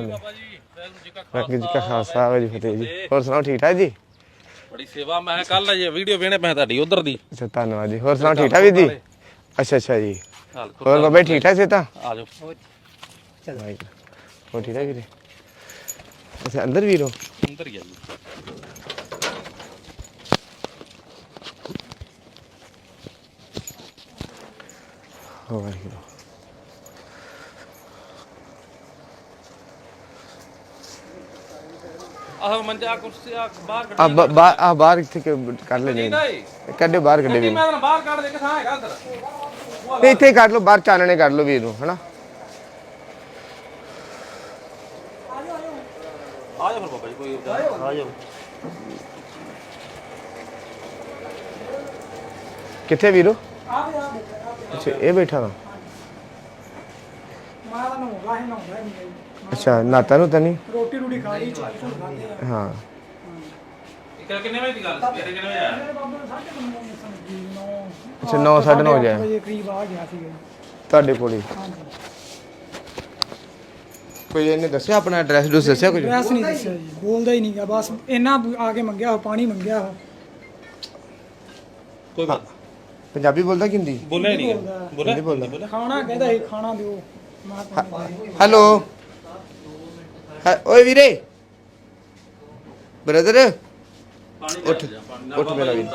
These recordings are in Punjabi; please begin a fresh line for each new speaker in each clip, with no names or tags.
ਖੋਲੇ
ਬਾਬਾ ਜੀ ਵਾਹਿਗੁਰੂ ਜੀ ਕਾ
ਖਾਲਸਾ ਵਾਹਿਗੁਰੂ ਜੀ ਕੀ ਫਤਿਹ ਜੀ। ਹੋਰ ਸੁਣਾਓ ਠੀਕ ਠਾਕ ਜੀ?
ਬੜੀ ਸੇਵਾ ਮੈਂ ਕੱਲ ਜੇ ਵੀਡੀਓ ਵੇਣੇ ਮੈਂ ਤੁਹਾਡੀ ਉਧਰ ਦੀ।
ਅੱਛਾ ਧੰਨਵਾਦ ਜੀ। ਹੋਰ ਸੁਣਾਓ ਠੀਕ ਠਾਕ ਵੀਰ ਜੀ ਅੱਛਾ ਅੱਛਾ ਜੀ। ਹੋਰ ਬਾਬਾ ਠੀਕ ਠਾਕ ਸੇ ਤਾਂ
ਆ ਜਾਓ।
ਵਾਹਿਗੁਰੂ। ਹੋਰ ਠੀਕ ਠਾਕ ਵੀਰੇ ਅੱਛਾ ਅੰਦਰ ਵੀਰੋ।
ਅੰਦਰ ਹੀ ਆ ਜੀ।
ਹੋ ਵਾਹਿਗੁਰੂ।
ਆਹ ਮੰਜਾ ਕੁਰਸੀ ਆ ਬਾਹਰ
ਆ।
ਕੱਢੀ
ਬ- ਬਾਹਰ ਆ ਬਾਹਰ ਇੱਥੇ ਕ- ਕੱਢ ਲੈ ਜੀ
ਨਹੀਂ।
ਕੱਢੇ ਬਾਹਰ ਕੱਢੇ
ਗੱਡੀ
ਵੀਰ
ਮੈਂ ਤਾਂ ਬਾਹਰ ਕੱਢ ਦੇ ਕਿ ਥਾਂ ਹੈਗਾ ਅੰਦਰ?
ਤੇ ਇੱਥੇ ਕੱਢ ਲਓ ਬਾਹਰ ਚਾਨਣੇ ਕੱਢ ਲਓ ਵੀਰ ਨੂੰ ਹਨਾ?
ਆ ਜਾ ਫਿਰ ਬਾਬਾ ਜੀ ਕੋਈ ਆ ਜਾਓ।
ਕਿੱਥੇ ਵੀਰੋ? ਅੱਛਾ ਇਹ ਬੈਠਾ
ਮਾਰਾ ਨੂੰ ਰਾਹ ਨਾ ਨਹੀਂ
ਅੱਛਾ ਨਾਤਾ ਨੂੰ ਤਾਂ ਨਹੀਂ?
ਰੋਟੀ ਰੂਟੀ ਖਾ ਲਈ ਚਾਹ ਚੂਹ
ਹਾਂ।
ਇੱਕ ਕਿੰਨੇ ਵਜੇ ਦੀ ਗੱਲ ਸਵੇਰੇ ਕਿੰਨੇ ਵਜੇ ਆਇਆ
ਮੇਰੇ ਬਾਬਾ ਨੂੰ ਸਾਢੇ ਨੌ ਸਮਝੀ
ਅੱਛਾ, ਨੌ, ਸਾਢੇ ਨੌ ਵਜੇ। ਆਇਆ।
ਵਜੇ ਕਰੀਬ ਆ ਗਿਆ ਸੀਗਾ ਜੀ।
ਤੁਹਾਡੇ ਕੋਲ ਹੀ?
ਹਾਂਜੀ।
ਕੋਈ ਇਹਨੇ ਦੱਸਿਆ ਆਪਣਾ ਐਡਰੈਸ ਡੂਸ ਦੱਸਿਆ ਕੁਝ?
ਵੈਸ ਨਹੀਂ ਦੱਸਿਆ ਜੀ ਬੋਲਦਾ ਹੀ ਨਹੀਂਗਾ ਬਸ ਇੰਨਾ ਆ ਕੇ ਮੰਗਿਆ ਉਹ ਪਾਣੀ ਮੰਗਿਆ ਉਹ।
ਕੋਈ ਬਾਤ
ਪੰਜਾਬੀ ਬੋਲਦਾ ਕਿ ਹਿੰਦੀ?
ਬੋਲਿਆ ਨਹੀਂ
ਬੋਲਦਾ। ਖਾਣਾ ਕਹਿੰਦਾ ਸੀ ਖਾਣਾ ਦਿਓ। ਮੈਂ ਕਿਹਾ।
ਹੈਲੋ? ਹੈ- ਓਏ ਵੀਰੇ। ਬ੍ਰਦਰ
ਪਾਣੀ
ਉੱਠ ਉੱਠ ਮੇਰਾ ਵੀਰ।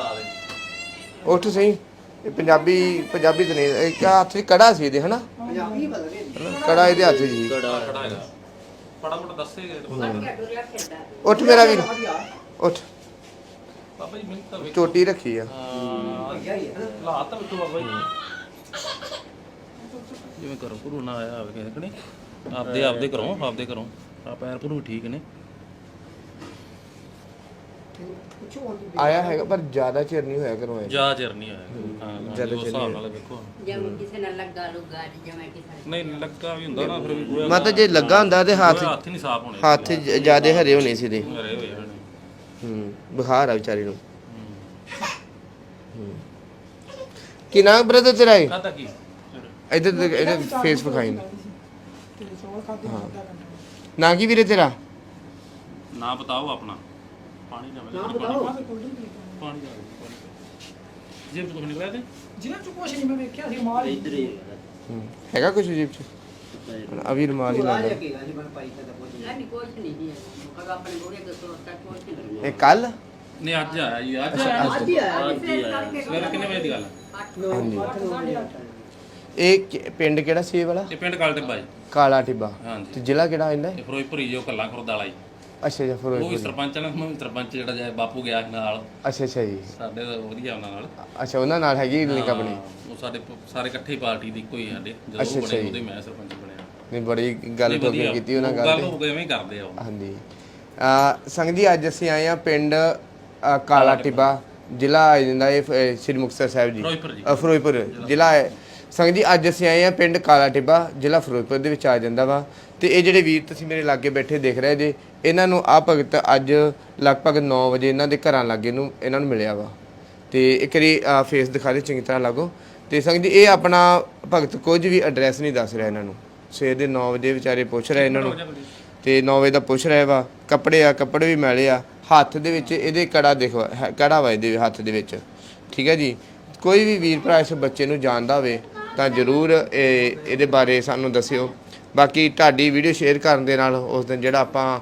ਉੱਠ ਸਹੀ। ਇਹ ਪੰਜਾਬੀ ਪੰਜਾਬੀ ਤੇ ਨਹੀਂ ਇਹ ਕਿਆ ਹੱਥ 'ਚ ਕੜਾ ਸੀ ਇਹਦੇ ਹਨਾ? ਪੰਜਾਬੀ ਕੜਾ ਇਹਦੇ ਹੱਥ 'ਚ
ਫੜਾ ਮੋਟਾ ਦੱਸੇਗੇ
ਉੱਠ ਮੇਰਾ ਵੀਰ। ਉੱਠ।
ਬਾਬਾ ਜੀ ਮੈਨੂੰ ਤਾਂ ਵੇਖ।
ਚੋਟੀ ਰੱਖੀ ਆ।
ਹਾਲਾਤ ਤਾਂ ਵੇਖੋ ਬਾਬਾ ਜੀ। ਜਿਵੇਂ ਕਰੋ ਪੁਰੂ ਨਾ ਆਇਆ ਹੋਵੇ ਕਿਸੇ ਕਣੇ ਆਪਦੇ ਆਪਦੇ ਕਰੋ ਆਪਦੇ ਕਰੋ ਆ ਪੈਰ ਪੁਰੂ ਵੀ ਠੀਕ ਨੇ।
ਆਇਆ ਹੈਗਾ ਪਰ ਜ਼ਿਆਦਾ ਚਿਰ ਨਹੀਂ ਹੋਇਆ ਘਰੋਂ ਆਇਆ
ਜਾ ਚਿਰ ਨਹੀਂ ਆਇਆ ਹਾਂ
ਜ਼ਿਆਦਾ
ਉਸ
ਚਿਰ
ਹਿਸਾਬ
ਨਹੀਂ
ਨਾਲ ਵੇਖੋ।
ਜਿਵੇਂ ਕਿਸੇ ਨਾਲ ਲੱਗਾ ਲੁੱਗਾ ਜਿਵੇਂ ਕਿਸੇ
ਨਹੀਂ ਲੱਗਾ ਵੀ ਹੁੰਦਾ ਨਾ ਫਿਰ ਵੀ ਗੋਇਆ
ਮੈਂ ਤਾਂ ਜੇ ਲੱਗਾ ਹੁੰਦਾ ਤੇ ਹੱਥ
ਹੱਥ ਹੀ ਨਹੀਂ ਸਾਫ਼ ਹੋਣੇ
ਹੱਥ ਜਿਆਦੇ ਹਰੇ ਹੋਣੇ ਸੀ ਦੇ
ਹਰੇ ਹੋਏ ਹਨ
ਹੂੰ ਬੁਖਾਰ ਆ ਵਿਚਾਰੀ ਨੂੰ। ਹੂੰ। ਕੀ ਨਾਮ ਬ੍ਰਦਰ ਤੇਰਾ ਹੈ
ਕਾਹਦਾ ਕੀ?
ਇੱਧਰ ਇਹਦਾ ਫੇਸ ਵਿਖਾਈ। ਨਾ
ਘੰਟਾ
ਨਾ ਕੀ ਵੀਰੇ ਤੇਰਾ?
ਨਾ ਬਤਾਓ ਆਪਣਾ। ਪਾਣੀ ਨਾ
ਨਹੀਂ
ਪਾਣੀ ਦਾ ਜੇ ਕੁਝ ਨਿਕਲਿਆ ਤੇ
ਜਿਹਨਾਂ ਚ ਕੁਛ ਨਹੀਂ ਮੈਂ ਵੇਖਿਆ ਸੀ ਮਾਲ ਇੱਧਰ ਹੀ
ਹੂੰ। ਹੈਗਾ ਕੁਝ ਜੀਬ ਚ? ਅਵੀ ਰਮਾਲ ਹੀ ਲੱਗਦਾ
ਨਹੀਂ। ਕੁਛ ਨਹੀਂ ਜੀ ਅਗਰ ਆਪਣੇ ਬੋਰੇ ਦੇ ਤੋਂ ਤੱਕ ਕੁਛ ਨਹੀਂ ਲੱਗਦਾ।
ਇਹ ਕੱਲ?
ਨਹੀਂ ਅੱਜ ਆਇਆ ਜੀ ਅੱਜ ਆਇਆ
ਅੱਜ ਹੀ ਆਇਆ ਜੀ, ਫਿਰ ਕਰਕੇ
ਸਵੇਰੇ ਕਿੰਨੇ ਵਜੇ ਦੀ ਗੱਲ ਹੈ?
ਹਾਂਜੀ। ਇਹ ਕਿ- ਪਿੰਡ ਕਿਹੜਾ ਸੀ ਇਹ ਵਾਲਾ?
ਇਹ ਪਿੰਡ ਕਾਲ ਟਿੱਬਾ ਜੀ।
ਕਾਲਾ ਟਿੱਬਾ। ਤੇ
ਹਾਂਜੀ
ਜ਼ਿਲ੍ਹਾ ਕਿਹੜਾ ਆਂਦਾ
ਇਹ ਫਿਰੋਜ਼ਪੁਰੀ ਜੋ ਕੱਲਾ ਖੁਰਦ ਵਾਲਾ ਜੀ।
ਅੱਛਾ ਜੀ
ਉਹ ਵੀ
ਫਿਰੋਜ਼ਪੁਰ
ਸਰਪੰਚ ਨਾਲ ਮੈਂ ਵੀ ਸਰਪੰਚ ਜਿਹੜਾ ਜਾਏ ਬਾਪੂ ਗਿਆ ਸੀ ਨਾਲ।
ਅੱਛਾ ਅੱਛਾ ਜੀ।
ਸਾਡੇ ਤਾਂ ਵਧੀਆ ਉਹਨਾਂ ਨਾਲ।
ਅੱਛਾ ਉਹਨਾਂ ਨਾਲ ਹੈਗੀ ਲਿੰਕ ਆਪਣੀ
ਹਾਂ, ਉਹ ਸਾਡੇ ਪ- ਸਾਰੇ ਇਕੱਠੇ ਹੀ ਪਾਰਟੀ ਦੀ ਇੱਕੋ ਹੀ ਸਾਡੇ। ਜਦੋਂ
ਅੱਛਾ,
ਉਹ
ਅੱਛਾ
ਬਣੇ
ਜੀ।
ਉਹਦੇ ਮੈਂ ਸਰਪੰਚ ਬਣਿਆ।
ਨਹੀਂ ਬੜੀ ਗੱਲ ਤੋਂ
ਵਧੀਆ।
ਕੀਤੀ ਉਹਨਾਂ
ਉਹ
ਗੱਲ
ਗੱਲ
ਤੇ।
ਉਹ ਐਵੇਂ ਹੀ ਕਰਦੇ ਆ ਉਹ।
ਹਾਂਜੀ। ਆ ਸੰਗ ਜੀ ਅੱਜ ਅਸੀਂ ਆਏ ਆ ਪਿੰਡ ਅ, ਕਾਲਾ ਟਿੱਬਾ। ਜ਼ਿਲ੍ਹਾ ਆ ਜਾਂਦਾ ਇਹ ਅ, ਸ੍ਰੀ ਮੁਕਤਸਰ ਸਾਹਿਬ ਜੀ।
ਫਿਰੋਜ਼ਪੁਰ ਜੀ।
ਅ, ਫਿਰੋਜ਼ਪੁਰ। ਜ਼ਿਲ੍ਹਾ ਹੈ। ਸੰਗ ਜੀ, ਅੱਜ ਅਸੀਂ ਆਏ ਆ ਪਿੰਡ ਕਾਲਾ ਟਿੱਬਾ ਜ਼ਿਲ੍ਹਾ ਫਿਰੋਜ਼ਪੁਰ ਦੇ ਵਿੱਚ ਆ ਜਾਂਦਾ ਵਾ। ਤੇ ਇਹ ਜਿਹੜੇ ਵੀਰ ਤੁਸੀਂ ਮੇਰੇ ਲਾਗੇ ਬੈਠੇ ਦੇਖ ਰਹੇ ਜੇ, ਇਹਨਾਂ ਨੂੰ ਆ ਭਗਤ ਅੱਜ ਲਗਭਗ 9 ਵਜੇ ਇਹਨਾਂ ਦੇ ਘਰਾਂ ਲਾਗੇ ਨੂੰ ਇਹਨਾਂ ਨੂੰ ਮਿਲਿਆ ਵਾ। ਤੇ ਇੱਕ ਵਾਰੀ ਫੇਸ ਦਿਖਾ ਦੇ ਚੰਗੀ ਤਰ੍ਹਾਂ ਲਾਗੋ। ਤੇ ਸੰਗ ਜੀ, ਇਹ ਆਪਣਾ ਭਗਤ ਕੁਝ ਵੀ ਐਡਰੈਸ ਨਹੀਂ ਦੱਸ ਰਿਹਾ ਇਹਨਾਂ ਨੂੰ। ਸਵੇਰ ਦੇ 9 ਵਜੇ ਵਿਚਾਰੇ ਪੁੱਛ ਰਹੇ ਇਹਨਾਂ ਨੂੰ। ਤੇ 9 ਵਜੇ ਦਾ ਪੁੱਛ ਰਿਹਾ ਵਾ, ਕੱਪੜੇ ਆ, ਕੱਪੜੇ ਵੀ ਮੈਲੇ ਆ। ਹੱਥ ਦੇ ਵਿੱਚ ਇਹਦੇ ਕੜਾ ਦੇਖੋ ਕੜਾ ਵਾ ਇਹਦੇ ਹੱਥ ਦੇ ਵਿੱਚ। ਠੀਕ ਹੈ ਜੀ? ਕੋਈ ਵੀ ਵੀਰ ਭਰਾ ਇਸ ਬੱਚੇ ਨੂੰ ਜਾਣਦਾ ਹੋਵੇ ਤਾਂ ਜਰੂਰ ਇਹ, ਇਹਦੇ ਬਾਰੇ ਸਾਨੂੰ ਦੱਸਿਓ। ਬਾਕੀ ਤੁਹਾਡੀ ਵੀਡੀਓ ਸ਼ੇਅਰ ਕਰਨ ਦੇ ਨਾਲ ਉਸ ਦਿਨ ਜਿਹੜਾ ਆਪਾਂ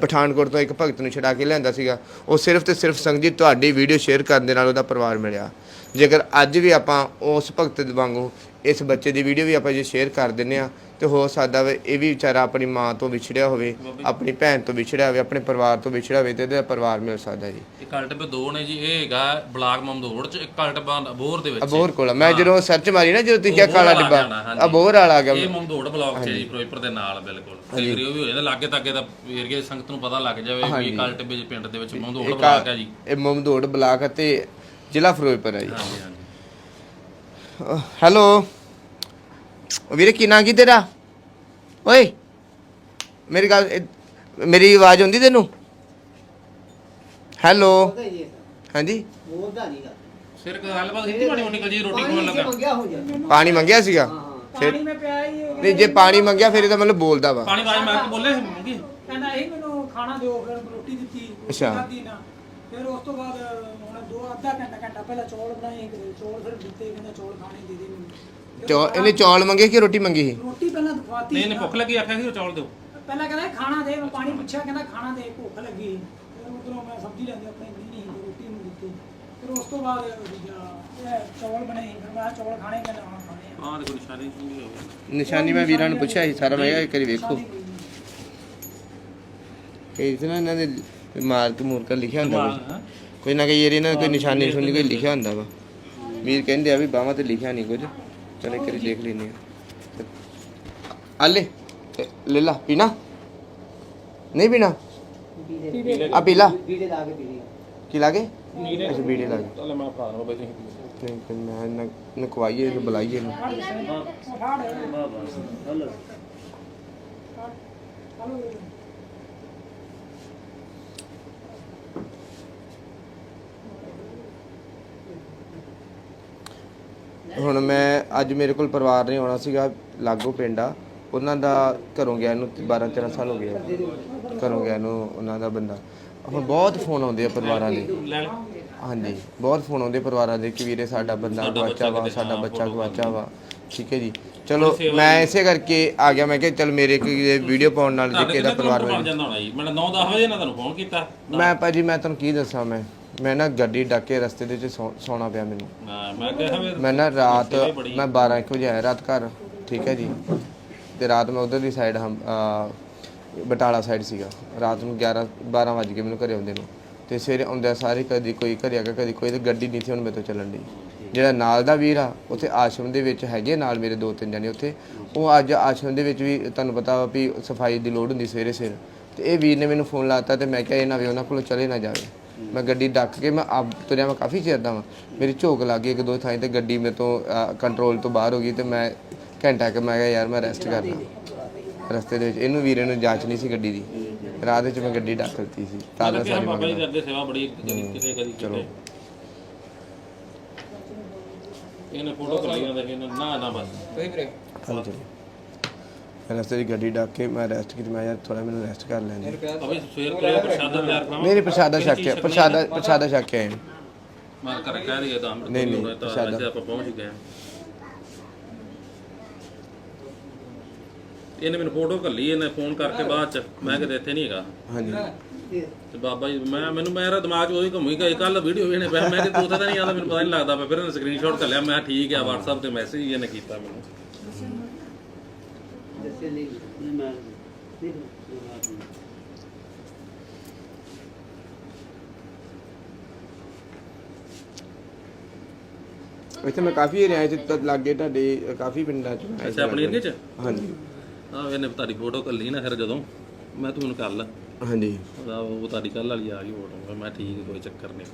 ਪਠਾਨਕੋਟ ਤੋਂ ਇੱਕ ਭਗਤ ਨੂੰ ਛਡਾ ਕੇ ਲਿਆਂਦਾ ਸੀਗਾ, ਉਹ ਸਿਰਫ ਤੇ ਸਿਰਫ ਸੰਗਤ ਤੁਹਾਡੀ ਵੀਡੀਓ ਸ਼ੇਅਰ ਕਰਨ ਦੇ ਨਾਲ ਉਹਦਾ ਪਰਿਵਾਰ ਮਿਲਿਆ। ਜੇਕਰ ਅੱਜ ਵੀ ਆਪਾਂ ਉਸ ਭਗਤ ਦੇ ਵਾਂਗੂ ਇਸ ਬੱਚੇ ਦੀ ਵੀਡੀਓ ਵੀ ਆਪਾਂ ਜੇ ਸ਼ੇਅਰ ਕਰ ਦਿੰਨੇ ਆ ਤੇ ਹੋ ਸਕਦਾ ਵੇ ਇਹ ਵੀ ਵਿਚਾਰਾ ਆਪਣੀ ਮਾਂ ਤੋਂ ਵਿਛੜਿਆ ਹੋਵੇ ਆਪਣੀ ਭੈਣ ਤੋਂ ਵਿਛੜਿਆ ਹੋਵੇ ਆਪਣੇ ਪਰਿਵਾਰ ਤੋਂ ਵਿਛੜਿਆ ਹੋਵੇ ਤੇ ਇਹਦਾ ਪਰਿਵਾਰ ਮਿਲ ਸਕਦਾ ਜੀ।
ਇਹ ਕਾਲ ਟਿੱਬੇ ਦੋ ਨੇ ਜੀ ਇਹ ਹੈਗਾ ਬਲਾਕ ਮਮਦੋੜ ਚ ਇੱਕ ਕਾਲ ਟਿੱਬਾ ਅਬੋਰ ਦੇ ਵਿੱਚ।
ਅਬੋਹਰ ਕੋਲ। ਮੈਂ ਜਦੋਂ ਸਰਚ ਮਾਰੀ ਨਾ ਜਦੋਂ ਤੁਸੀਂ ਕਿਹਾ ਕਾਲਾ ਡਿੱਬਾ। ਅਬੋਹਰ ਵਾਲਾ ਆ ਗਿਆ।
ਇਹ ਮਮਦੋੜ ਬਲਾਕ ਚ ਜੀ ਫਿਰੋਜ਼ਪੁਰ ਦੇ ਨਾਲ ਬਿਲਕੁਲ। ਉਹ ਵੀ ਹੋ ਜਾਂਦਾ ਲਾਗੇ ਤਾਗੇ ਦਾ ਏਰੀਆ ਸੰਗਤ ਨੂੰ ਪਤਾ ਲੱਗ ਜਾਵੇ ਵੀ ਕਾਲ ਟਿੱਬੇ ਦੇ ਪਿੰਡ ਦੇ ਵਿੱਚ ਮਮਦੋੜ ਬਲਾਕ ਹੈ ਜੀ।
ਇਹ ਮਮਦੋੜ ਬਲਾਕ ਅਤੇ ਜ਼ਿਲ੍ਹਾ ਫਿਰੋਜ਼ਪੁਰ ਹੈ ਜੀ। ਹੈਲੋ ਵੀਰੇ ਕੀ ਨਾਂ ਕੀ ਤੇਰਾ? ਓਏ ਮੇਰੀ ਗੱਲ ਇਹ- ਮੇਰੀ ਆਵਾਜ਼ ਆਉਂਦੀ ਤੈਨੂੰ? ਹੈਲੋ ਹਾਂਜੀ?
ਬੋਲਦਾ ਨਹੀਂਗਾ
ਸਿਰ ਗੱਲਬਾਤ ਕੀਤੀ ਮਾੜੀ ਮੋਟੀ ਜੀ ਰੋਟੀ ਖਾਣ ਲੱਗਾ?
ਮੰਗਿਆ ਹੋ ਜਾਂਦਾ
ਪਾਣੀ ਮੰਗਿਆ ਸੀਗਾ?
ਪਾਣੀ ਮੈਂ ਪਿਆ ਹੀ ਉਹ
ਨਹੀਂ ਜੇ ਪਾਣੀ ਮੰਗਿਆ ਫਿਰ ਇਹਦਾ ਮਤਲਬ ਬੋਲਦਾ ਵਾ।
ਪਾਣੀ ਵਾਜ ਮਾਰ ਕੇ ਬੋਲੇ ਮੰਗੀ
ਕਹਿੰਦਾ ਇਹ ਮੈਨੂੰ ਖਾਣਾ ਦਿਓ ਫਿਰ ਰੋਟੀ ਦਿੱਤੀ ਰੋਟੀ
ਅੱਛਾ।
ਖਾਧੀ ਨਾ। ਫਿਰ ਉਸ ਤੋਂ ਬਾਅਦ ਦੋ ਅੱਧਾ ਘੰਟਾ ਘੰਟਾ ਪਹਿਲਾਂ ਚੌਲ ਬਣਾਏ ਫਿਰ ਚੌਲ ਫਿਰ ਦਿੱਤੇ ਕਹਿੰਦਾ ਚੌਲ ਖਾਣੇ ਦੇ ਦੇ ਮੈਨੂੰ।
ਚੌ ਇਹਨੇ ਚੌਲ ਮੰਗੇ ਕਿ ਰੋਟੀ ਮੰਗੀ ਸੀ?
ਰੋਟੀ ਪਹਿਲਾਂ ਦਖਵਾਤੀ
ਨਹੀਂ ਇਹਨੇ ਭੁੱਖ ਲੱਗੀ ਆਖਿਆ ਸੀ ਉਹ ਚੌਲ ਦਿਓ।
ਪਹਿਲਾਂ ਕਹਿੰਦਾ ਖਾਣਾ ਦੇ ਮੈਂ ਪਾਣੀ ਪੁੱਛਿਆ ਕਹਿੰਦਾ ਖਾਣਾ ਦੇ ਭੁੱਖ ਲੱਗੀ। ਫਿਰ ਉਧਰੋਂ ਮੈਂ ਸਬਜ਼ੀ ਲੈਂਦੇ ਆਪਣੇ ਨਹੀਂ ਨਹੀਂ ਤੇ ਰੋਟੀ ਨੂੰ ਦਿੱਤੀ। ਫਿਰ ਉਸ ਤੋਂ ਬਾਅਦ ਦੂਜਾ ਇਹ ਚੌਲ ਬਣੇ ਫਿਰ ਮੈਂ ਕਿਹਾ ਚੌਲ ਖਾਣੇ ਕਹਿੰਦਾ ਹਾਂ ਖਾਣੇ ਆ।
ਆਹ ਦੇਖੋ ਨਿਸ਼ਾਨੀ ਸੁਣੀ ਹੋਵੇ
ਨਿਸ਼ਾਨੀ ਮੈਂ ਵੀਰਾਂ ਨੂੰ ਪੁੱਛਿਆ ਸੀ ਸਾਰਾ ਮੈਂ ਕਿਹਾ ਇੱਕ ਵਾਰੀ ਵੇਖੋ।
ਸ਼ਾਦੀ ਹੋਈ ਨੀ।
ਕਈ ਸੀ ਨਾ ਇਹਨਾਂ ਦੇ ਮਾਰਕ ਮੂਰਕ ਲਿਖਿਆ ਹੁੰਦਾ
ਹਾਂ।
ਕੁਝ ਕੋਈ ਨਾ ਕਈ ਏਰੀਆ ਇਹਨਾਂ ਦਾ ਕੋਈ ਨਿਸ਼ਾਨੀ ਸੁਣੀ ਕੋਈ ਲਿਖਿਆ ਹੁੰਦਾ ਵਾ ਵੀਰ ਕਹਿੰਦੇ ਆ ਵੀ ਬਾਹਾਂ ਤੇ ਲਿਖਿਆ ਨਹੀਂ ਕੁਝ ਚਲ ਇੱਕ ਵਾਰੀ ਦੇਖ ਲੈਨੇ ਆ ਆਲੇ ਤੇ ਲੈ ਲਾ ਪੀਣਾ ਨਹੀਂ ਪੀਣਾ ਆ ਪੀ ਲਾ
ਵੀੜੇ ਲਾ ਕੇ ਪੀਣੀ
ਕੀ ਲਾਗੇ ਅੱਛਾ ਬੀੜੇ ਲਾਗੇ
ਚੱਲ ਮੈਂ ਭਰਾ ਨੂੰ ਬਈ ਤੁਸੀਂ
ਨਹੀਂ ਫਿਰ ਮੈਂ ਨਾ ਨਕਵਾਈਏ ਇਹਨੂੰ ਬੁਲਾਈਏ ਇਹਨੂੰ
ਉਹ ਫਾੜ
ਹਲੋ
ਹੁਣ ਮੈਂ ਅੱਜ ਮੇਰੇ ਕੋਲ ਪਰਿਵਾਰ ਨੇ ਆਉਣਾ ਸੀਗਾ ਲਾਗੋ ਪਿੰਡ ਆ। ਉਹਨਾਂ ਦਾ ਘਰੋਂ ਗਿਆ ਨੂੰ 12 13 ਸਾਲ ਹੋ ਗਏ ਆ। ਘਰੋਂ ਗਿਆ ਨੂੰ ਉਹਨਾਂ ਦਾ ਬੰਦਾ। ਹੁਣ ਬਹੁਤ ਫੋਨ ਆਉਂਦੇ ਆ ਪਰਿਵਾਰਾਂ ਦੇ। ਹਾਂਜੀ ਬਹੁਤ ਫੋਨ ਆਉਂਦੇ ਪਰਿਵਾਰਾਂ ਦੇ ਕਿ ਵੀਰੇ ਸਾਡਾ ਬੰਦਾ ਗਵਾਚਾ ਵਾ ਸਾਡਾ ਬੱਚਾ ਗਵਾਚਾ ਵਾ। ਠੀਕ ਹੈ ਜੀ। ਚਲੋ ਮੈਂ ਇਸੇ ਕਰਕੇ ਆ ਗਿਆ ਮੈਂ ਕਿਹਾ ਚਲ ਮੇਰੇ ਕੋਈ ਵੀਡੀਓ ਪਾਉਣ ਨਾਲ ਜੇ ਕਿਹਦਾ ਪਰਿਵਾਰ
ਬਣ ਜਾਂਦਾ ਹੋਣਾ ਜੀ? ਮੈਂ 9-10 ਵਜੇ ਨਾਲ ਤੁਹਾਨੂੰ ਫੋਨ ਕੀਤਾ।
ਮੈਂ ਭਾਜੀ ਮੈਂ ਤੁਹਾਨੂੰ ਕੀ ਦੱਸਾਂ ਮੈਂ? ਮੈਂ ਨਾ ਗੱਡੀ ਡੱਕ ਕੇ ਰਸਤੇ ਦੇ ਵਿੱਚ ਸੌ- ਸੌਣਾ ਪਿਆ ਮੈਨੂੰ।
ਮੈਂ ਕਿਹਾ ਵੀ
ਮੈਂ ਨਾ ਰਾਤ ਮੈਂ 12 1 ਵਜੇ ਆਇਆ ਰਾਤ ਘਰ ਠੀਕ ਹੈ ਜੀ। ਤੇ ਰਾਤ ਮੈਂ ਉਧਰ ਦੀ ਸਾਈਡ ਹਮ ਬਟਾਲਾ ਸਾਈਡ ਸੀਗਾ। ਰਾਤ ਨੂੰ 11 12 ਵਜ ਗਏ ਮੈਨੂੰ ਘਰੇ ਆਉਂਦੇ ਨੂੰ। ਤੇ ਸਵੇਰੇ ਆਉਂਦਿਆਂ ਸਾਰੇ ਕਦੀ ਕੋਈ ਘਰੇ ਆ ਗਿਆ ਕਦੀ ਕੋਈ ਤੇ ਗੱਡੀ ਨਹੀਂ ਸੀ ਹੁਣ ਮੇਰੇ ਤੋਂ ਚੱਲਣ ਦੀ। ਜਿਹੜਾ ਨਾਲ ਦਾ ਵੀਰ ਆ ਉੱਥੇ ਆਸ਼ਰਮ ਦੇ ਵਿੱਚ ਹੈਗੇ ਨਾਲ ਮੇਰੇ ਦੋ ਤਿੰਨ ਜਣੇ ਉੱਥੇ। ਉਹ ਅੱਜ ਆਸ਼ਰਮ ਦੇ ਵਿੱਚ ਵੀ ਤੁਹਾਨੂੰ ਪਤਾ ਵਾ ਵੀ ਸਫ਼ਾਈ ਦੀ ਲੋੜ ਹੁੰਦੀ ਸਵੇਰੇ ਸਵੇਰ ਤੇ ਇਹ ਵੀਰ ਨੇ ਮੈਨੂੰ ਫੋਨ ਲਾਤਾ ਤੇ ਮੈਂ ਕਿਹਾ ਇਹ ਨਾ ਵੀ ਉਹਨਾਂ ਕੋਲੋਂ ਚਲੇ ਨਾ ਜਾਵੇ। ਮੈਂ ਗੱਡੀ ਡੱਕ ਕੇ ਮੈਂ ਆਪ ਤੁਰਿਆ ਮੈਂ ਕਾਫੀ ਚਿਰ ਦਾ ਵਾਂ। ਮੇਰੀ ਝੋਕ ਲੱਗ ਗਈ ਇੱਕ ਦੋ ਥਾਈਂ ਤੇ ਗੱਡੀ ਮੇਰੇ ਤੋਂ ਕੰਟਰੋਲ ਤੋਂ ਬਾਹਰ ਹੋ ਗਈ ਤੇ ਮੈਂ ਘੰਟਾ ਕਿ ਮੈਂ ਕਿਹਾ ਯਾਰ ਮੈਂ ਰੈਸਟ ਕਰਨਾ ਰਸਤੇ ਦੇ ਵਿੱਚ ਇਹਨੂੰ ਵੀਰੇ ਨੂੰ ਜਾਂਚ ਨਹੀਂ ਸੀ ਗੱਡੀ ਦੀ। ਰਾਹ ਦੇ ਵਿੱਚ ਮੈਂ ਗੱਡੀ ਡੱਕ ਦਿੱਤੀ ਸੀ। ਤਾਂ ਦਾ ਸਾਰੀ
ਬਾਬਾ ਜੀ ਦੇ
ਮੰਗਦਾ
ਅੱਗੇ ਸੇਵਾ ਬੜੀ ਕਿਤੇ ਕਦੀ ਕਿਤੇ। ਇਹਨੇ ਫੋਟੋ ਕਰਾਈਆਂ ਦੇ ਇਹਨਾਂ ਨਾ ਨਾ ਬਸ।
ਹਾਂਜੀ। ਰਸਤੇ ਦੀ ਗੱਡੀ ਡੱਕ ਕੇ ਮੈਂ ਰੈਸਟ ਕੀਤੀ ਮੈਂ ਯਾਰ ਥੋੜਾ ਮੈਨੂੰ ਰੈਸਟ ਕਰ ਲੈਣ ਦੇ
ਅਬੇ ਸਵੇਰ ਤੋਂ ਪ੍ਰਸ਼ਾਦਾ ਤਿਆਰ ਕਰਾਵਾਂ।
ਮੇਰੇ ਪ੍ਰਸ਼ਾਦਾ ਛੱਕ ਕੇ ਪ੍ਰਸ਼ਾਦਾ ਪ੍ਰਸ਼ਾਦਾ ਛੱਕ ਕੇ ਆਏ
ਕਰ ਕਹਿ ਰਹੀ ਹੈ ਤਾਂ
ਨਹੀਂ, ਨਹੀਂ,
ਤਾਂ
ਪ੍ਰਸ਼ਾਦਾ।
ਵੈਸੇ ਆਪਾਂ ਪਹੁੰਚ ਹੀ ਗਏ ਹਾਂ। ਇਹਨੇ ਮੈਨੂੰ ਫੋਟੋ ਕੱਲੀ ਇਹਨੇ ਫੋਨ ਕਰਕੇ ਬਾਅਦ ਚ। ਮੈਂ ਕਿਤੇ ਇੱਥੇ ਨਹੀਂ ਹੈਗਾ।
ਹਾਂਜੀ।
ਤੇ ਬਾਬਾ ਜੀ ਮੈਂ ਮੈਨੂੰ ਮੇਰਾ ਦਿਮਾਗ 'ਚ ਉਹੀ ਘੁੰਮੀ ਗਈ ਕੱਲ ਵੀਡੀਓ ਇਹਨੇ ਪਿਆ ਮੈਂ ਕਿ ਤੂੰ ਤਾਂ ਨਹੀਂ ਆਦਾ ਮੈਨੂੰ ਪਤਾ ਨਹੀਂ ਲੱਗਦਾ ਪਿਆ। ਫਿਰ ਇਹਨੇ ਸਕਰੀਨਸ਼ਾਟ ਕਰ ਲਿਆ ਮੈਂ ਠੀਕ ਆ WhatsApp ਤੇ ਮੈਸੇਜ ਇਹਨੇ ਕੀਤਾ ਮੈਨੂੰ।
ਇੱਥੇ ਮੈਂ ਕਾਫੀ ਏਰੀਆ ਚ ਤਾਂ ਲੱਗੇ ਤੁਹਾਡੇ ਕਾਫੀ ਪਿੰਡਾਂ ਚ ਮੈਂ
ਅੱਛਾ ਆਪਣੀ ਏਰੀਏ 'ਚ?
ਹਾਂਜੀ।
ਆ ਇਹਨੇ ਤੁਹਾਡੀ ਫੋਟੋ ਕੱਲੀ ਨਾ ਫਿਰ ਜਦੋਂ। ਮੈਂ ਤੂੰ ਮੈਨੂੰ ਕਰ ਲਾ।
ਹਾਂਜੀ।
ਉਹਦਾ ਉਹ ਤੁਹਾਡੀ ਕੱਲ ਵਾਲੀ ਆ ਗਈ ਫੋਟੋ ਮੈਂ ਠੀਕ ਕੋਈ ਚੱਕਰ ਨਹੀਂ।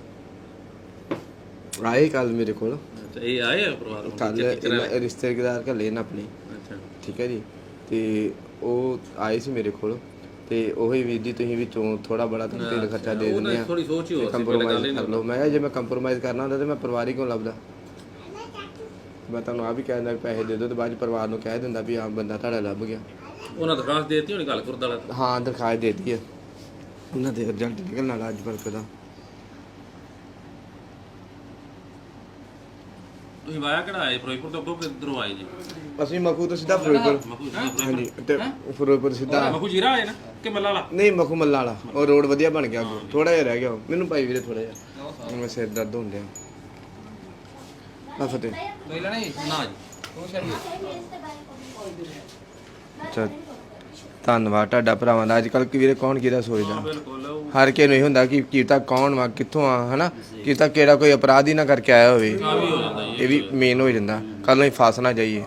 ਆਏ ਕੱਲ ਮੇਰੇ ਕੋਲ।
ਅੱਛਾ ਇਹ ਆਏ ਆ ਪਰਿਵਾਰ? ਨੂੰ?
ਕੱਲ
ਚੱਕੀ ਕਰਾ-
ਰਿਸ਼ਤੇਦਾਰ ਘੱਲੇ ਨਾ ਆਪਣੇ।
ਅੱਛਾ।
ਠੀਕ ਹੈ ਜੀ। ਤੇ ਉਹ ਆਏ ਸੀ ਮੇਰੇ ਕੋਲ ਤੇ ਉਹੀ ਵੀਰ ਜੀ ਤੁਸੀਂ ਵਿੱਚੋਂ ਥੋੜਾ ਬੜਾ ਤੁਹਾਨੂੰ ਤੇਲ ਖਰਚਾ ਦੇ ਦਿੰਦੇ ਆ।
ਥੋੜੀ ਸੋਚ ਹੀ ਹੋ ਸੀ ਗੱਲ
ਕਰ ਲਓ। ਮੈਂ ਕਿਹਾ ਜੇ ਮੈਂ ਕੰਪਰੋਮਾਈਜ਼ ਕਰਨਾ ਹੁੰਦਾ ਤੇ ਮੈਂ ਪਰਿਵਾਰ ਹੀ ਕਿਉਂ ਲੱਭਦਾ? ਮੈਂ ਤੁਹਾਨੂੰ ਆ ਵੀ ਕਹਿ ਦਿੰਦਾ ਵੀ ਪੈਸੇ ਦੇ ਦਿਓ ਤੇ ਬਾਅਦ ਪਰਿਵਾਰ ਨੂੰ ਕਹਿ ਦਿੰਦਾ ਵੀ ਆ ਬੰਦਾ ਤੁਹਾਡਾ ਲੱਭ ਗਿਆ।
ਉਹਨਾਂ ਦਰਖਾਸਤ ਦੇਤੀ ਹੋਣੀ ਗੱਲ ਗੁਰਦਾਲਾ
ਹਾਂ ਦਰਖਾਸਤ ਦੇ ਦਿੱਤੀ ਹੈ ਉਹਨਾਂ ਦੇ ਰਿਜ਼ਲਟ ਨਿਕਲਣ ਵਾਲਾ ਅੱਜ ਦਾ।
ਤੁਸੀਂ ਵਾਇਆ ਆਏ? ਫਿਰੋਜ਼ਪੁਰ ਤੋਂ ਅੱਗੋਂ ਕਿੱਧਰੋਂ ਆਏ ਜੀ?
ਅਸੀਂ ਮਖੂ ਤੋਂ ਸਿੱਧਾ ਫਿਰੋਜ਼ਪੁਰ।
ਮਖੂ
ਹਾਂਜੀ ਤੇ ਫਿਰੋਜ਼ਪੁਰ ਸਿੱਧਾ।
ਮਖੂ ਜੀਰਾ ਆਏ ਨਾ? ਕਿ ਮੱਲਾ ਵਾਲਾ?
ਨਹੀਂ ਮਖੂ ਮੱਲਾ ਵਾਲਾ। ਉਹ ਰੋਡ ਵਧੀਆ ਬਣ ਗਿਆ ਥੋੜਾ ਜਿਹਾ ਰਹਿ ਗਿਆ ਉਹ। ਮੈਨੂੰ ਭਾਈ ਵੀਰੇ ਥੋੜਾ ਜਿਹਾ। ਮੈਂ ਸਿਰ ਦਰਦ ਹੁੰਦਿਆ ਆ ਫਤਿਹ।
ਨਾ ਜੀ।
ਅੱਛਾ ਧੰਨਵਾਦ ਤੁਹਾਡਾ ਭਰਾਵਾਂ ਦਾ। ਅੱਜ ਕੱਲ ਵੀਰੇ ਕੌਣ ਕਿਹਦਾ ਸੋਚਦਾ? ਹਰ ਕਿਸੇ ਨੂੰ ਇਹ ਹੁੰਦਾ ਕਿ ਕੀਤਾ ਕੌਣ ਵਾ ਕਿੱਥੋਂ ਆ ਹਨਾ? ਕੀਤਾ ਕਿਹੜਾ ਕੋਈ ਅਪਰਾਧ ਹੀ ਨਾ ਕਰਕੇ ਆਇਆ ਹੋਵੇ।
ਜੀ।
ਇਹ ਵੀ ਮੇਨ ਹੋ ਜਾਂਦਾ। ਕੱਲ ਨੂੰ ਹੀ ਫਸ ਨਾ ਜਾਈਏ।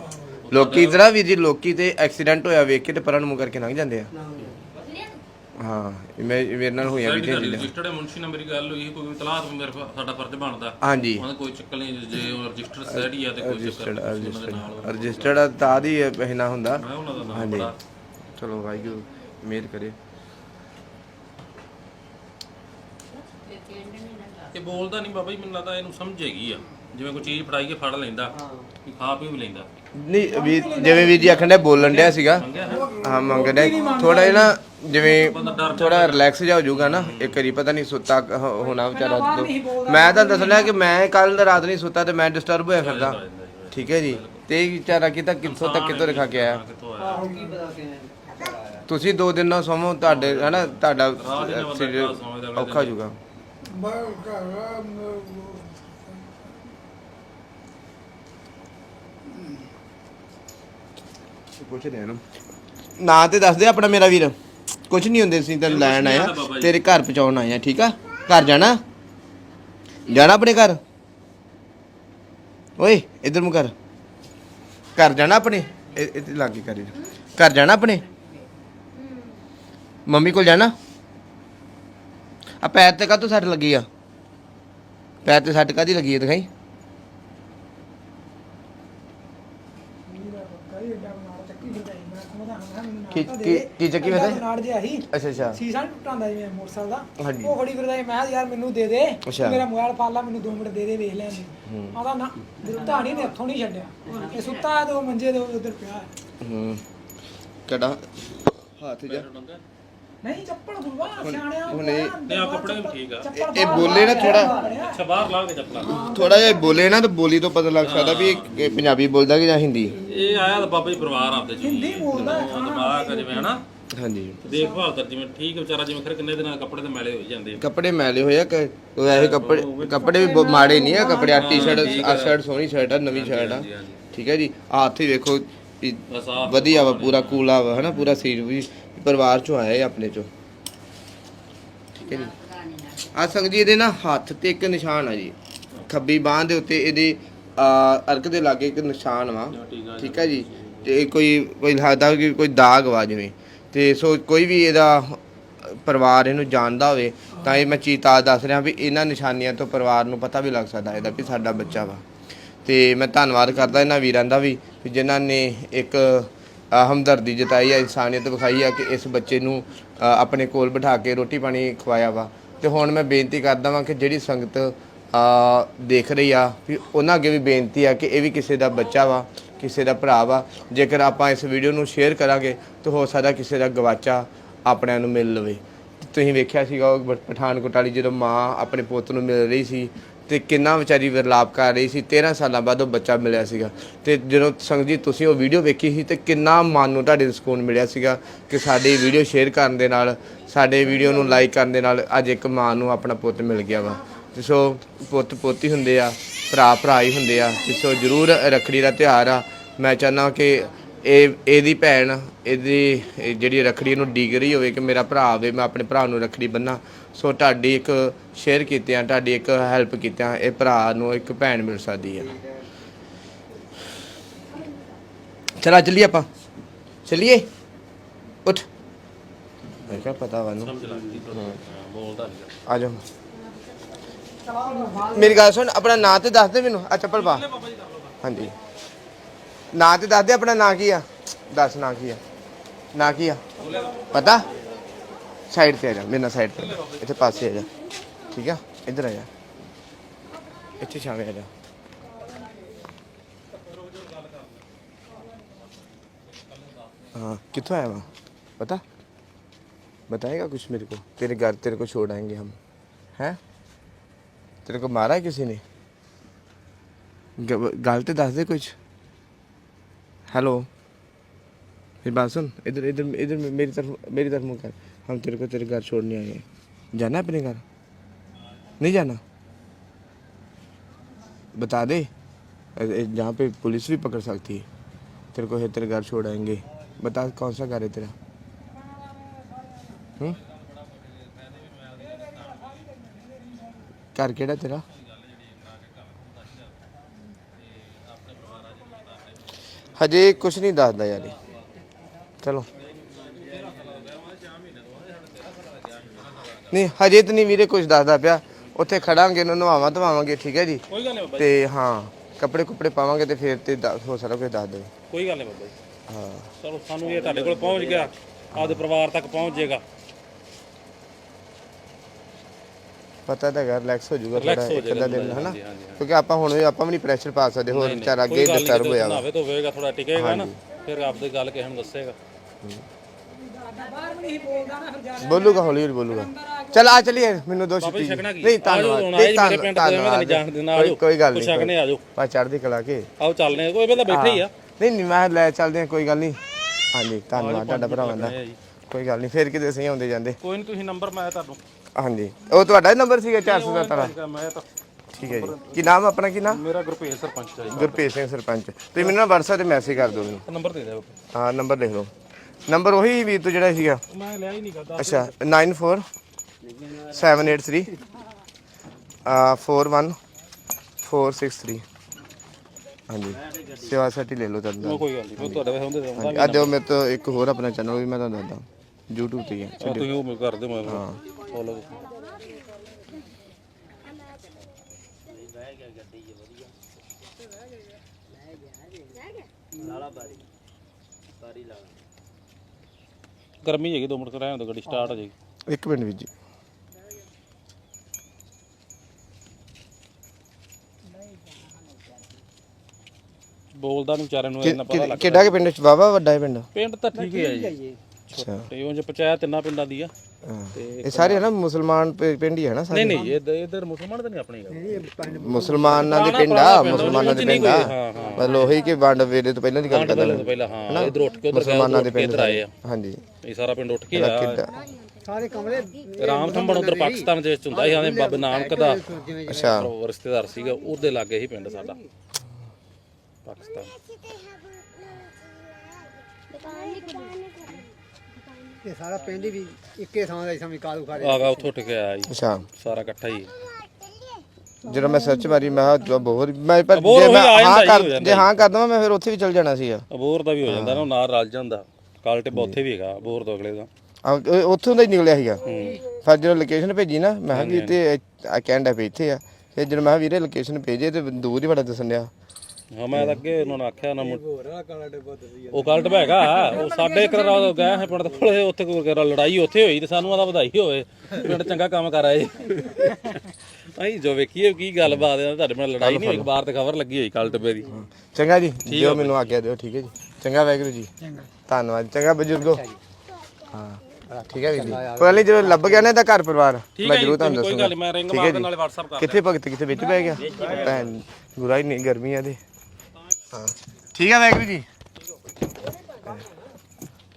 ਲੋਕੀ ਇਧਰਾ ਵੀ ਜੀ ਲੋਕੀ ਤੇ ਐਕਸੀਡੈਂਟ ਹੋਇਆ ਵੇਖ ਕੇ ਤੇ ਪਰਾਂ ਨੂੰ ਮੂੰਹ ਕਰਕੇ ਲੰਘ ਜਾਂਦੇ ਆ। ਹਾਂ ਇਹ ਮੈਂ ਮੇਰੇ ਨਾਲ ਹੋਈਆਂ ਵੀ ਚੀਜ਼ਾਂ
ਰਜਿਸਟਰਡ ਮੁਨਸ਼ੀ ਨਾਲ ਮੇਰੀ ਗੱਲ ਹੋਈ ਕੋਈ ਤਲਾਤ ਮੇਰੇ ਫ- ਸਾਡਾ ਫਰਜ਼ ਬਣਦਾ।
ਹਾਂਜੀ।
ਉਹਨਾਂ ਕੋਈ ਚੱਕਰ ਨਹੀਂ ਜੇ ਉਹ ਰਜਿਸਟਰ ਸੈਡੀ ਆ ਤੇ ਕੋਈ ਚੱਕਰ
ਰਜਿਸਟਰਡ
ਦੇ
ਰਜਿਸਟਰਡ ਰਜਿਸਟਰਡ ਤਾਂ ਆਦੀ ਪਹਿਨਾ ਹੁੰਦਾ।
ਮੈਂ ਉਹਨਾਂ ਦਾ ਨਾਮ
ਹਾਂਜੀ।
ਬੜਾ
ਚਲੋ ਵਾਹਿਗੁਰੂ ਮਿਹਰ ਕਰੇ।
ਇਹ ਬੋਲਦਾ ਨਹੀਂ ਬਾਬਾ ਜੀ ਮੈਨੂੰ ਲੱਗਦਾ ਇਹਨੂੰ ਸਮਝ ਹੈਗੀ ਆ। ਜਿਵੇਂ ਕੋਈ ਚੀਜ਼ ਫੜਾਈ ਕੇ ਫੜ ਲੈਂਦਾ ਵੀ ਖਾ ਪੀ ਵੀ ਲੈਂਦਾ।
ਨਹੀਂ ਵੀ ਜਿਵੇਂ ਵੀਰ ਜੀ ਆਖਣ ਡਿਆ ਬੋਲਣ ਡਿਆ ਸੀਗਾ। ਹਾਂ ਮੰਗ ਡਿਆ। ਥੋੜਾ ਜਿਹਾ ਨਾ ਜਿਵੇਂ ਥੋੜਾ ਰਿਲੈਕਸ ਜਾ ਹੋ ਜਾਊਗਾ ਨਾ ਇੱਕ ਵਾਰੀ ਪਤਾ ਨਹੀਂ ਸੁੱਤਾ ਹੋ- ਹੋਣਾ ਵਿਚਾਰਾ ਮੈਂ ਤਾਂ ਦੱਸਣਾ ਕਿ ਮੈਂ ਕੱਲ ਰਾਤ ਨਹੀਂ ਸੁੱਤਾ ਤੇ ਮੈਂ ਡਿਸਟਰਬ ਹੋਇਆ ਫਿਰਦਾ। ਠੀਕ ਹੈ ਜੀ। ਤੇ ਵਿਚਾਰਾ ਕਿਤਾ ਕਿੱਥੋਂ ਤੱਕ ਕਿੱਥੋਂ ਦਿਖਾ ਕੇ ਆਇਆ? ਤੁਸੀਂ ਦੋ ਦਿਨ ਨਾਲ ਸੋਮੋ ਤੁਹਾਡੇ ਹਨਾ ਤੁਹਾਡਾ
ਰਾਹ ਜਿਹਨੇ ਬੰਦਾ
ਸਰੀਰ
ਕਿਹੜਾ ਸੌਂਵੇ ਦਾ ਅਗਲੇ
ਔਖਾ ਹੋ ਜਾਊਗਾ। ਪੁੱਛਦੇ ਆ ਨਾ। ਨਾਂ ਤੇ ਦੱਸ ਦੇ ਆਪਣਾ ਮੇਰਾ ਵੀਰ। ਕੁਝ ਨਹੀਂ ਹੁੰਦੇ ਸੀ ਤੈਨੂੰ ਲੈਣ ਆਇਆ ਤੇਰੇ ਘਰ ਪਹੁੰਚਾਉਣ ਆਏ ਆ ਠੀਕ ਆ? ਘਰ ਜਾਣਾ? ਜਾਣਾ ਆਪਣੇ ਘਰ? ਓਏ ਇਧਰ ਮੂੰਹ ਕਰ। ਘਰ ਜਾਣਾ ਆਪਣੇ? ਇਹ ਇਹ ਲਾਗੇ ਕਰੀ ਘਰ ਜਾਣਾ ਆਪਣੇ? ਮੰਮੀ ਕੋਲ ਜਾਣਾ? ਆ ਪੈਰ ਤੇ ਕਾਹਤੋਂ ਸੱਟ ਲੱਗੀ ਆ? ਪੈਰ ਤੇ ਸੱਟ ਕਾਦੀ ਲੱਗੀ ਆ ਦਿਖਾਈ? ਕੀ ਕੀ ਕੀ ਚੱਕੀ ਫਿਰਦਾ
ਜਿਹਾ ਸੀ।
ਅੱਛਾ ਅੱਛਾ।
ਸੀਸਾ ਨੀ ਟੁੱਟਾਂਦਾ ਜਿਵੇਂ ਮੋਟਰਸਾਈਕਲ ਦਾ। ਉਹ ਫੜੀ ਫਿਰਦਾ ਸੀ, ਮੈਂ ਕਿਹਾ ਯਾਰ ਮੈਨੂੰ ਦੇ ਦੇ।
ਅੱਛਾ।
ਮੇਰਾ ਮੋਬਾਈਲ ਫੜ ਲਾ ਮੈਨੂੰ 2 ਮਿੰਟ ਦੇ ਦੇ ਵੇਖ ਲੈਂਦੇ ਆਂਦਾ ਨਾ ਦਿੱਤਾ ਨਹੀਂ ਨੇ ਹੱਥੋਂ ਨਹੀਂ ਛੱਡਿਆ। ਇਹ ਸੁੱਤਾ ਉਹ ਮੰਜੇ ਦੇ ਉਧਰ ਪਿਆ ਹੈ।
ਹੂੰ। ਕਿਹੜਾ? ਹੱਥ ਜਾ
ਨਹੀਂ ਚੱਪਲ ਗੁਰਵਾ ਸਿਆਣਿਆ
ਹੁਣ ਇਹ-
ਨਹੀਂ ਆ ਕੱਪੜੇ ਵੀ ਠੀਕ ਆ।
ਚੱਪਲ
ਇਹ
ਬਾਹਰ
ਬੋਲੇ ਨਾ
ਲਾ
ਥੋੜਾ
ਲਿਆ।
ਅੱਛਾ ਬਾਹਰ ਲਾ ਕੇ ਚੱਪਲਾਂ।
ਥੋੜਾ ਜਿਹਾ ਬੋਲੇ ਨਾ ਤਾਂ ਬੋਲੀ ਤੋਂ ਪਤਾ ਲੱਗ ਸਕਦਾ ਵੀ ਇਹ ਇਹ ਪੰਜਾਬੀ ਬੋਲਦਾ ਕਿ ਜਾਂ ਹਿੰਦੀ।
ਇਹ ਆਇਆ ਤਾਂ ਬਾਬਾ ਜੀ ਪਰਿਵਾਰ ਆਪਦੇ ਚ।
ਹਿੰਦੀ ਬੋਲਦਾ ਹੈ,
ਉਹ ਦਿਮਾਗ ਆ ਜਿਵੇਂ ਹਨਾ?
ਹਾਂਜੀ।
ਦੇਖਭਾਲ ਕਰ ਜਿਵੇਂ ਠੀਕ ਹੈ ਵਿਚਾਰਾ ਜਿਵੇਂ ਖਰੇ ਕਿੰਨੇ ਦਿਨਾਂ ਦੇ ਕੱਪੜੇ ਤੇ ਮੈਲੇ ਹੋਈ ਜਾਂਦੇ ਆ।
ਕੱਪੜੇ ਮੈਲੇ ਹੋਏ ਆ ਕਿ ਉਹ ਐਸੇ ਕੱਪੜੇ ਕੱਪੜੇ ਵੀ ਮਾੜੇ ਨਹੀਂ ਆ ਕੱਪੜੇ ਆ ਟੀ-ਸ਼ਰਟ ਆ। ਸ਼ਰਟ ਸੋਹਣੀ ਸ਼ਰਟ ਆ ਨਵੀਂ ਸ਼ਰਟ ਆ। ਠੀਕ ਹੈ ਜੀ? ਆ ਹੱਥ ਹੀ ਵੇਖੋ ਵਧੀਆ ਵਾ ਪੂਰਾ ਕੂਲਾ ਵਾ ਹਨਾ? ਪੂਰਾ ਸੀਰ ਵੀ ਪਰਿਵਾਰ ਚੋਂ ਆਇਆ ਇਹ ਆਪਣੇ ਚੋਂ। ਠੀਕ ਹੈ ਜੀ। ਆ ਸੰਗ ਜੀ, ਇਹਦੇ ਨਾ ਹੱਥ ਤੇ ਇੱਕ ਨਿਸ਼ਾਨ ਆ ਜੀ। ਖੱਬੀ ਬਾਹ ਦੇ ਉੱਤੇ ਇਹਦੇ, ਆ, ਅਰਕ ਦੇ ਲਾਗੇ ਇੱਕ ਨਿਸ਼ਾਨ ਵਾ। ਠੀਕ ਹੈ ਜੀ। ਤੇ ਕੋਈ ਕੋਈ ਲੱਗਦਾ ਕਿ ਕੋਈ ਦਾਗ ਵਾ ਜਿਵੇਂ। ਤੇ ਸੋ ਕੋਈ ਵੀ ਇਹਦਾ ਪਰਿਵਾਰ ਇਹਨੂੰ ਜਾਣਦਾ ਹੋਵੇ, ਤਾਂ ਇਹ ਮੈਂ ਚੀਤਾ ਦੱਸ ਰਿਹਾ ਵੀ ਇਹਨਾਂ ਨਿਸ਼ਾਨੀਆਂ ਤੋਂ ਪਰਿਵਾਰ ਨੂੰ ਪਤਾ ਵੀ ਲੱਗ ਸਕਦਾ ਇਹਦਾ ਵੀ ਸਾਡਾ ਬੱਚਾ ਵਾ। ਤੇ ਮੈਂ ਧੰਨਵਾਦ ਕਰਦਾ ਇਹਨਾਂ ਵੀਰਾਂ ਦਾ ਵੀ ਵੀ ਜਿਨ੍ਹਾਂ ਨੇ ਇੱਕ ਹਮਦਰਦੀ ਜਤਾਈ ਆ ਇਨਸਾਨੀਅਤ ਵਿਖਾਈ ਆ ਕਿ ਇਸ ਬੱਚੇ ਨੂੰ ਆਪਣੇ ਕੋਲ ਬਿਠਾ ਕੇ ਰੋਟੀ ਪਾਣੀ ਖਵਾਇਆ ਵਾ। ਤੇ ਹੁਣ ਮੈਂ ਬੇਨਤੀ ਕਰਦਾ ਵਾਂ ਕਿ ਜਿਹੜੀ ਸੰਗਤ ਅ, ਦੇਖ ਰਹੀ ਆ ਵੀ ਉਹਨਾਂ ਅੱਗੇ ਵੀ ਬੇਨਤੀ ਆ ਕਿ ਇਹ ਵੀ ਕਿਸੇ ਦਾ ਬੱਚਾ ਵਾ ਕਿਸੇ ਦਾ ਭਰਾ ਵਾ। ਜੇਕਰ ਆਪਾਂ ਇਸ ਵੀਡੀਓ ਨੂੰ ਸ਼ੇਅਰ ਕਰਾਂਗੇ ਤਾਂ ਹੋ ਸਕਦਾ ਕਿਸੇ ਦਾ ਗਵਾਚਾ ਆਪਣਿਆਂ ਨੂੰ ਮਿਲ ਲਵੇ। ਤੁਸੀਂ ਵੇਖਿਆ ਸੀਗਾ ਉਹ ਪਠਾਨਕੋਟ ਵਾਲੀ ਜਦੋਂ ਮਾਂ ਆਪਣੇ ਪੁੱਤ ਨੂੰ ਮਿਲ ਰਹੀ ਸੀ ਤੇ ਕਿੰਨਾ ਵਿਚਾਰੀ ਵਿਰਲਾਪ ਕਰ ਰਹੀ ਸੀ 13 ਸਾਲਾਂ ਬਾਅਦ ਉਹ ਬੱਚਾ ਮਿਲਿਆ ਸੀਗਾ। ਤੇ ਜਦੋਂ ਸੰਗਤ ਜੀ ਤੁਸੀਂ ਉਹ ਵੀਡੀਓ ਵੇਖੀ ਸੀ ਤੇ ਕਿੰਨਾ ਮਨ ਨੂੰ ਤੁਹਾਡੇ ਸਕੂਨ ਮਿਲਿਆ ਸੀਗਾ ਕਿ ਸਾਡੀ ਵੀਡੀਓ ਸ਼ੇਅਰ ਕਰਨ ਦੇ ਨਾਲ, ਸਾਡੇ ਵੀਡੀਓ ਨੂੰ ਲਾਈਕ ਕਰਨ ਦੇ ਨਾਲ ਅੱਜ ਇੱਕ ਮਾਂ ਨੂੰ ਆਪਣਾ ਪੁੱਤ ਮਿਲ ਗਿਆ ਵਾ। ਤੇ ਸੋ ਪੁੱਤ ਪੋਤੀ ਹੁੰਦੇ ਆ, ਭਰਾ ਭਰਾ ਹੀ ਹੁੰਦੇ ਆ, ਤੇ ਸੋ ਜਰੂਰ ਰੱਖੜੀ ਦਾ ਤਿਉਹਾਰ ਆ। ਮੈਂ ਚਾਹੁੰਦਾ ਕਿ ਇਹ ਇਹਦੀ ਭੈਣ ਇਹਦੀ ਇਹ ਜਿਹੜੀ ਰੱਖੜੀ ਨੂੰ ਰਹੀ ਹੋਵੇ ਕਿ ਮੇਰਾ ਭਰਾ ਆਵੇ ਮੈਂ ਆਪਣੇ ਭਰਾ ਨੂੰ ਰੱਖੜੀ ਬੰਨਾ ਸੋ ਤੁਹਾਡੀ ਇੱਕ ਸ਼ੇਅਰ ਕੀਤਿਆਂ ਤੁਹਾਡੀ ਇੱਕ ਹੈਲਪ ਕੀਤਿਆਂ ਇਹ ਭਰਾ ਨੂੰ ਇੱਕ ਭੈਣ ਮਿਲ ਸਕਦੀ ਹੈ ਚਲਾ ਚੱਲੀਏ ਆਪਾਂ। ਚੱਲੀਏ? ਉੱਠ। ਮੈਂ ਕਿਹਾ ਪਤਾ ਵਾ ਨੂੰ। ਆ ਜਾ ਮੇਰੀ ਗੱਲ ਸੁਣ ਆਪਣਾ ਨਾਂ ਤੇ ਦੱਸ ਦੇ ਮੈਨੂੰ। ਆ ਚੱਪਲ ਪਾ ਹਾਂਜੀ। ਨਾਂ ਤੇ ਦੱਸ ਦੇ ਆਪਣਾ ਨਾਂ ਕੀ ਆ ਦੱਸ ਨਾਂ ਕੀ ਆ ਨਾਂ ਕੀ ਆ ਪਤਾ ਸਾਈਡ ਤੇ ਆ ਜਾ ਮੇਰੇ ਨਾਲ ਸਾਈਡ ਤੇ ਇੱਥੇ ਪਾਸੇ ਆ ਜਾ ਠੀਕ ਆ ਇੱਧਰ ਆ ਜਾ ਇੱਥੇ ਛਾਵੇਂ ਆ ਜਾ हाँ कितों आया वहाँ पता बताएगा कुछ मेरे को तेरे घर तेरे को छोड़ आएंगे हम हैं तेरे को मारा है किसी ने ग- गाल ते दस दे कुछ हेलो मेरी बात सुन। इधर इधर इधर मेरी तरफ़ मेरी तरफ़ मुँह हम तेरे को तेरे घर छोड़ने आए हैं। जाना है अपने घर? नहीं जाना? बता दे। जहाँ पे पुलिस भी पकड़ सकती है। तेरे को है तेरे घर छोड़ आएँगे। बता, कौन सा घर है तेरा? हम्म? घर केड़ा तेरा? ਹਜੇ ਕੁਛ ਨਹੀਂ ਦੱਸਦਾ ਯਾਰ ਇਹ। ਚਲੋ। ਨਹੀਂ ਹਜੇ ਤਾਂ ਨਹੀਂ ਵੀਰੇ ਕੁਝ ਦੱਸਦਾ ਪਿਆ। ਉੱਥੇ ਖੜਾਂਗੇ ਉਹਨੂੰ ਨਵਾਵਾਂ ਧਵਾਵਾਂਗੇ ਠੀਕ ਹੈ ਜੀ?
ਕੋਈ ਗੱਲ ਨਹੀਂ ਬਾਬਾ
ਤੇ ਹਾਂ ਕੱਪੜੇ ਕੁਪੜੇ ਪਾਵਾਂਗੇ ਤੇ ਫਿਰ ਤੇ ਦੱਸ- ਹੋ ਸਾਰਾ ਕੁਝ ਦੱਸ ਦੇ
ਕੋਈ ਗੱਲ ਨਹੀਂ ਬਾਬਾ ਜੀ।
ਹਾਂ।
ਚਲੋ ਸਾਨੂੰ ਇਹ ਤੁਹਾਡੇ ਕੋਲ ਪਹੁੰਚ ਗਿਆ। ਆਪਦੇ ਪਰਿਵਾਰ ਤੱਕ ਪਹੁੰਚ ਜਾਏਗਾ।
ਪਤਾ ਤਾਂ ਹੈਗਾ ਰਿਲੈਕਸ ਹੋ ਜਾਊਗਾ ਥੋੜਾ
ਹੋ
ਇੱਕ ਅੱਧਾ ਦਿਨ ਹਨਾ। ਕਿਉਂਕਿ ਆਪਾਂ ਹੁਣ ਵੀ ਆਪਾਂ ਵੀ ਨਹੀਂ ਪ੍ਰੈਸ਼ਰ ਪਾ ਸਕਦੇ ਹੋਰ ਵਿਚਾਰਾ ਅੱਗੇ ਡਿਸਟਰਬ ਹੋਇਆ ਵਾ।
ਨਾਵੇ ਤੋਂ ਹੋਵੇਗਾ ਥੋੜਾ ਟਿਕੇਗਾ ਨਾ ਫਿਰ ਆਪਦੀ ਗੱਲ ਕਿਸੇ ਨੂੰ ਦੱਸੇਗਾ।
ਬਾਹਰ ਵੀ ਨਹੀਂ ਬੋਲਦਾ ਨਾ ਫਿਰ ਜਾ
ਬੋਲੂਗਾ ਹੌਲੀ ਹੌਲੀ ਬੋਲੂਗਾ। ਚਲ ਆ ਚਲੀਏ ਮੈਨੂੰ ਦੋ ਛੁੱਟੀ? ਨਹੀਂ ਧੰਨਵਾਦ ਨਹੀਂ,
ਦੇਣਾ,
ਕੋਈ-
ਆਜੋ।
ਕੋਈ ਗੱਲ ਨਹੀਂ
ਛਕਣੇ ਆਜੋ।
ਪਾ ਚੜ੍ਹਦੀ ਕਲਾ ਕੇ।
ਆਓ ਚੱਲਨੇ ਆ, ਕੋਈ ਬੰਦਾ ਬੈਠੇ ਹੀ ਆ।
ਨਹੀਂ ਨਹੀਂ ਮੈਂ ਲੈ ਚੱਲਦੇ ਹਾਂ ਕੋਈ ਗੱਲ ਨਹੀਂ। ਹਾਂਜੀ ਧੰਨਵਾਦ ਤੁਹਾਡਾ ਭਰਾਵਾਂ ਦਾ।
ਆ।
ਕੋਈ ਗੱਲ ਨਹੀਂ ਫਿਰ ਕਿਤੇ ਸਹੀ ਆਉਂਦੇ ਜਾਂਦੇ।
ਕੋਈ ਨਹੀਂ ਤੁਸੀਂ ਨੰਬਰ ਮੈਂ ਤੁਹਾਨੂੰ
ਹਾਂਜੀ। ਉਹ ਤੁਹਾਡਾ ਨੰਬਰ ਸੀਗਾ 417
ਮੈਂ ਤਾਂ
ਠੀਕ ਹੈ ਜੀ। ਕੀ ਨਾਮ ਆਪਣਾ ਕੀ ਨਾਮ?
ਮੇਰਾ ਗੁਰਪ੍ਰੀਤ ਸਰਪੰਚ ਹੈ ਜੀ।
ਗੁਰਪ੍ਰੀਤ ਸਿੰਘ ਸਰਪੰਚ। ਤੁਸੀਂ ਮੈਨੂੰ ਨਾ WhatsApp ਤੇ ਮੈਸੇਜ ਕਰ ਦਿਓ ਮੈਨੂੰ।
ਨੰਬਰ ਦੇ ਦਿਓ।
ਹਾਂ ਨੰਬਰ ਲਿਖ ਲਓ। ਨੰਬਰ ਉਹੀ ਵੀਰ ਤੋਂ ਜਿਹੜਾ ਸੀਗਾ।
ਮੈਂ ਲਿਆ ਹੀ ਨਹੀਂ ਕਰਦਾ
ਅੱਛਾ 94 783 ਆ 41 463 ਹਾਂਜੀ। ਸੇਵਾ ਸਾਟੀ ਲੈ ਲਓ ਤੁਹਾਨੂੰ।
ਕੋਈ ਗੱਲ ਨਹੀਂ ਮੈਂ ਤੁਹਾਡੇ ਵੇ ਹੁੰਦੇ
ਅੱਜ ਉਹ ਮੇਰੇ ਤੋਂ ਇੱਕ ਹੋਰ ਆਪਣਾ ਚੈਨਲ ਵੀ ਮੈਂ ਤੁਹਾਨੂੰ ਦੱਸਦਾ। YouTube ਤੇ ਹੀ ਹੈ।
ਤੁਸੀਂ ਉਹ ਕਰ ਦਿਓ ਮੈਂ ਫੋਲੋ ਗਰਮੀ ਹੈਗੀ ਦੋ ਮਿੰਟ ਰਹਿਣ ਦੋ ਗੱਡੀ ਸਟਾਰਟ ਹੋ ਜਾਏਗੀ।
ਇੱਕ ਮਿੰਟ ਵੀਰ ਜੀ।
ਬੋਲਦਾ ਨਹੀਂ ਵਿਚਾਰੇ ਨੂੰ ਇੰਨਾ ਪਤਾ
ਕਿ- ਕਿਹੜਾ ਕਿ ਪਿੰਡ ਚ? ਬਾਬਾ ਵੱਡਾ ਹੈ ਪਿੰਡ।
ਪਿੰਡ ਤਾਂ ਠੀਕ ਹੀ ਹੈ ਜੀ।
ਅੱਛਾ।
ਤੇ ਉਹ ਜੇ ਪੰਚਾਇਤ ਤਿੰਨਾਂ ਪਿੰਡਾਂ ਦੀ ਆ।
ਹਾਂ। ਇਹ ਸਾਰੇ ਨਾ ਮੁਸਲਮਾਨ ਪਿ- ਪਿੰਡ ਹੀ ਹੈ ਨਾ ਸਾਰੇ?
ਨਹੀਂ ਨਹੀਂ ਇਧਰ ਇਧਰ ਮੁਸਲਮਾਨ ਤਾਂ ਨਹੀਂ ਆਪਣੇ ਗੱਲ।
ਮੁਸਲਮਾਨਾਂ ਦੇ ਪਿੰਡ ਆ ਮੁਸਲਮਾਨਾਂ ਦੇ ਪਿੰਡ ਆ।
ਹਾਂ ਹਾਂ।
ਮਤਲਬ ਉਹੀ ਕਿ ਵੰਡ ਵੇਲੇ ਤੋਂ ਪਹਿਲਾਂ ਦੀ ਗੱਲ ਕਰਦਾ
ਪਹਿਲਾਂ ਤੋਂ ਪਹਿਲਾਂ ਹਾਂ ਇਧਰ ਉੱਠ ਕੇ ਉਧਰ
ਮੁਸਲਮਾਨਾਂ ਦੇ ਪਿੰਡ
ਆਏ ਆ।
ਹਾਂਜੀ।
ਇਹ ਸਾਰਾ ਪਿੰਡ ਉੱਠ ਕੇ ਆ।
ਕਿੱਦਾਂ
ਸਾਰੇ ਕਮਰੇ
ਰਾਮ ਥੰਬਣ ਉਧਰ ਪਾਕਿਸਤਾਨ ਦੇ ਵਿੱਚ ਹੁੰਦਾ ਸੀ ਆਂਦੇ ਬਾਬੇ ਨਾਨਕ ਦਾ।
ਅੱਛਾ।
ਉਹ ਰਿਸ਼ਤੇਦਾਰ ਸੀਗਾ ਉਹਦੇ ਲਾਗੇ ਹੀ ਪਿੰਡ ਸਾਡਾ। ਪਾਕਿਸਤਾਨ।
ਇਹ ਸਾਰਾ ਪਿੰਡ ਹੀ ਵੀ ਇੱਕੇ ਥਾਂ ਦਾ ਹੀ ਸਮਝ ਕਾਲੂ ਖਾਰੇ।
ਆਗਾ ਉੱਥੋਂ ਉੱਠ ਕੇ ਆਇਆ ਜੀ।
ਅੱਛਾ।
ਸਾਰਾ ਇਕੱਠਾ ਹੀ।
ਜਦੋਂ ਮੈਂ ਸਰਚ ਮਾਰੀ ਮੈਂ ਕਿਹਾ ਜੋ ਬਹੁਤ ਮੈਂ ਪਰ
ਅਬੋਹਰ
ਜੇ
ਉਹੀ
ਮੈਂ
ਆ ਜਾਂਦਾ
ਹਾਂ
ਹੀ
ਕਰ
ਜਾਂਦਾ
ਜੇ ਹਾਂ ਕਰ ਦਵਾਂ ਮੈਂ ਫਿਰ ਉੱਥੇ ਵੀ ਚਲ ਜਾਣਾ ਸੀਗਾ
ਅਬੋਰ ਦਾ ਵੀ ਹੋ ਜਾਂਦਾ ਨਾ ਉਹ ਨਾਲ ਰਲ ਜਾਂਦਾ। ਕਾਲ ਟਿੱਬਾ ਉੱਥੇ ਵੀ ਹੈਗਾ ਅਬੋਰ ਤੋਂ ਅਗਲੇ ਦਾ।
ਆ, ਉਹ- ਉੱਥੋਂ ਦਾ ਹੀ ਨਿਕਲਿਆ ਸੀਗਾ। ਫਿਰ ਜਦੋਂ ਲੋਕੇਸ਼ਨ ਭੇਜੀ ਨਾ ਮੈਂ ਕਿਹਾ ਵੀ ਤੇ ਆ ਵੀ ਇੱਥੇ ਆ। ਫਿਰ ਜਦੋਂ ਮੈਂ ਕਿਹਾ ਵੀਰੇ ਲੋਕੇਸ਼ਨ ਭੇਜੇ ਤੇ ਦੂਰ ਹੀ ਬੜਾ ਦੱਸਣ ਡਿਆ।
ਹਾਂ ਮੈਂ ਤਾਂ ਅੱਗੇ ਉਹਨਾਂ ਨੂੰ ਆਖਿਆ ਨਾ ਮੁੜ-
ਹੋਰ ਆ ਕਾਲਾ ਡੱਬਾ ਦੱਸੀ
ਉਹ ਕਾਲ ਟਿੱਬਾ ਹੈਗਾ। ਉਹ ਸਾਡੇ ਇੱਕ ਰਾਤ ਗਏ ਹੈ ਪਿੰਡ ਦੇ ਕੋਲੇ ਉੱਥੇ ਕੋਈ ਵਗੈਰਾ ਲੜਾਈ ਉੱਥੇ ਹੋਈ ਤੇ ਸਾਨੂੰ ਆਦਾ ਵਧਾਈ ਹੋਵੇ। ਪਿੰਡ ਚੰਗਾ ਕੰਮ ਕਰ ਆਏ। ਅਸੀਂ ਜੋ ਵੇਖੀਏ ਕੀ ਗੱਲਬਾਤ ਹੈ ਤੁਹਾਡੇ ਨਾਲ ਲੜਾਈ ਨਹੀਂ ਹੋਈ ਅਖਬਾਰ ਤੇ ਖਬਰ ਲੱਗੀ ਹੋਈ ਕਾਲ ਟਿੱਬੇ ਦੀ।
ਚੰਗਾ ਜੀ ਦਿਓ ਮੈਨੂੰ ਆਗਿਆ ਦਿਓ ਠੀਕ ਹੈ ਜੀ। ਚੰਗਾ ਵਾਹਿਗੁਰੂ ਜੀ। ਧੰਨਵਾਦ। ਚੰਗਾ ਬਜ਼ੁਰਗੋ। ਹਾਂ। ਠੀਕ ਹੈ ਵੀਰ ਜੀ ਕੋਈ ਗੱਲ ਨਹੀਂ ਜਦੋਂ ਲੱਭ ਗਿਆ ਨਾ ਇਹਦਾ ਘਰ ਪਰਿਵਾਰ ਮੈਂ ਜ਼ਰੂਰ ਤੁਹਾਨੂੰ
ਕੋਈ
ਦੱਸੂਗਾ
ਗੱਲ ਨੀ, ਮੈਂ ਰਿੰਗ
ਠੀਕ ਹੈ
ਮਾਰ
ਜੀ।
ਦੇ ਨਾਲੇ WhatsApp ਕਰ
ਕਿੱਥੇ ਭਗਤ ਕਿੱਥੇ ਵਿੱਚ ਬਹਿ ਗਿਆ? ਭੈਣ ਗੁਰਾ ਹੀ ਨਹੀਂ ਗਰਮੀਆਂ ਦੇ ਹਾਂ ਠੀਕ ਹੈ ਵਾਹਿਗੁਰੂ ਜੀ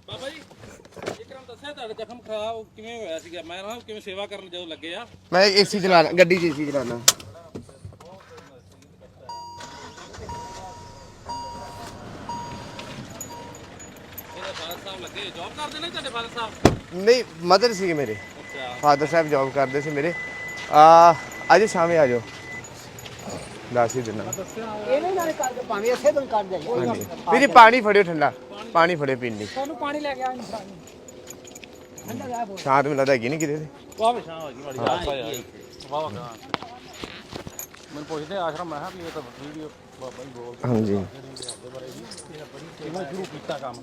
ਬਾਬਾ ਜੀ ਇੱਕ ਵਾਰ ਦੱਸਿਆ ਤੁਹਾਡੇ ਜ਼ਖਮ ਖਰਾਬ ਕਿਵੇਂ ਹੋਇਆ ਸੀਗਾ ਮੈਂ ਨਾ ਕਿਵੇਂ ਸੇਵਾ ਕਰਨ ਜਦੋਂ ਲੱਗੇ ਆ
ਮੈਂ ਏਸੀ ਚਲਾਣਾ ਗੱਡੀ 'ਚ ਏਸੀ ਚਲਾਣਾ
ਇਹਦੇ ਫਾਦਰ ਸਾਹਿਬ ਲੱਗੇ ਜੌਬ ਕਰਦੇ ਨੇ ਤੁਹਾਡੇ ਫਾਦਰ ਸਾਹਿਬ
ਨਹੀਂ ਮਦਰ ਸੀ ਮੇਰੇ
ਅੱਛਾ
ਫਾਦਰ ਸਾਹਿਬ ਜੌਬ ਕਰਦੇ ਸੀ ਮੇਰੇ ਆ ਅੱਜ ਸ਼ਾਮੇ ਆ ਜਾਓ ਦੱਸ ਹੀ ਦੇਣਾ
ਇਹਨੇ ਨਾਲ ਕਰ ਭਾਵੇਂ ਇੱਥੇ ਤੋਂ ਕਰ ਜਾਈਏ
ਹਾਂਜੀ। ਵੀਰੇ ਪਾਣੀ ਫੜਿਓ ਠੰਡਾ। ਪਾਣੀ ਫੜਿਓ ਪੀਣ ਲਈ
ਤੁਹਾਨੂੰ ਪਾਣੀ ਲੈ ਕੇ ਆ ਇਨਸਾਨ
ਸ਼ਾਂਤ ਮੈਨੂੰ ਲੱਗਦਾ ਹੈਗੀ ਨਹੀਂ ਕਿਤੇ ਤੇ
ਵਾਹ ਵਿਸ਼ਾ ਹੋ ਗਈ ਮਾੜੀ ਵਾਹ ਵਾਹ। ਮੈਨੂੰ ਪੁੱਛਦੇ ਆਸ਼ਰਮ ਮੈਂ ਕਿਹਾ ਵੀ ਇਹ ਤਾਂ ਵੀਡੀਓ ਬਾਬਾ ਜੀ ਬੋਲ
ਹਾਂਜੀ।
ਕਿਵੇਂ ਸ਼ੁਰੂ ਕੀਤਾ ਕੰਮ।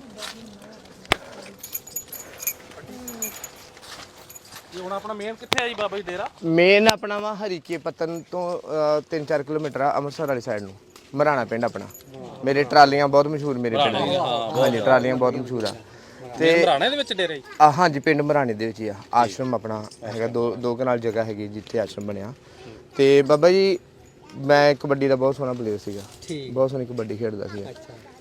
ਇਹ ਹੁਣ ਆਪਣਾ ਮੇਨ ਕਿੱਥੇ ਆ ਜੀ ਬਾਬਾ ਜੀ ਡੇਰਾ?
ਮੇਨ ਆਪਣਾ ਵਾ ਹਰੀਕੇ ਪਤਨ ਤੋਂ 3-4 ਕਿਲੋਮੀਟਰ ਆ ਅੰਮ੍ਰਿਤਸਰ ਵਾਲੀ ਸਾਈਡ ਨੂੰ ਮਰਾਣਾ ਪਿੰਡ ਆਪਣਾ। ਮੇਰੇ ਟਰਾਲੀਆਂ ਬਹੁਤ ਮਸ਼ਹੂਰ ਮੇਰੇ ਪਿੰਡ ਦੀਆਂ। ਹਾਂਜੀ ਟਰਾਲੀਆਂ ਬਹੁਤ ਮਸ਼ਹੂਰ ਆ। ਤੇ
ਘਰਾਣੇ ਦੇ ਵਿੱਚ ਡੇਰਾ ਜੀ?
ਆ ਹਾਂਜੀ ਪਿੰਡ ਮਰਾਣੇ ਦੇ ਵਿੱਚ ਹੀ ਆ। ਆਸ਼ਰਮ ਆਪਣਾ ਹੈਗਾ ਦੋ ਦੋ ਕਨਾਲ ਜਗ੍ਹਾ ਹੈਗੀ ਜਿੱਥੇ ਆਸ਼ਰਮ ਬਣਿਆ। ਤੇ ਬਾਬਾ ਜੀ ਮੈਂ ਕਬੱਡੀ ਦਾ ਬਹੁਤ ਸੋਹਣਾ ਪਲੇਅਰ ਸੀਗਾ। ਬਹੁਤ ਸੋਹਣੀ ਕਬੱਡੀ ਖੇਡਦਾ ਸੀਗਾ।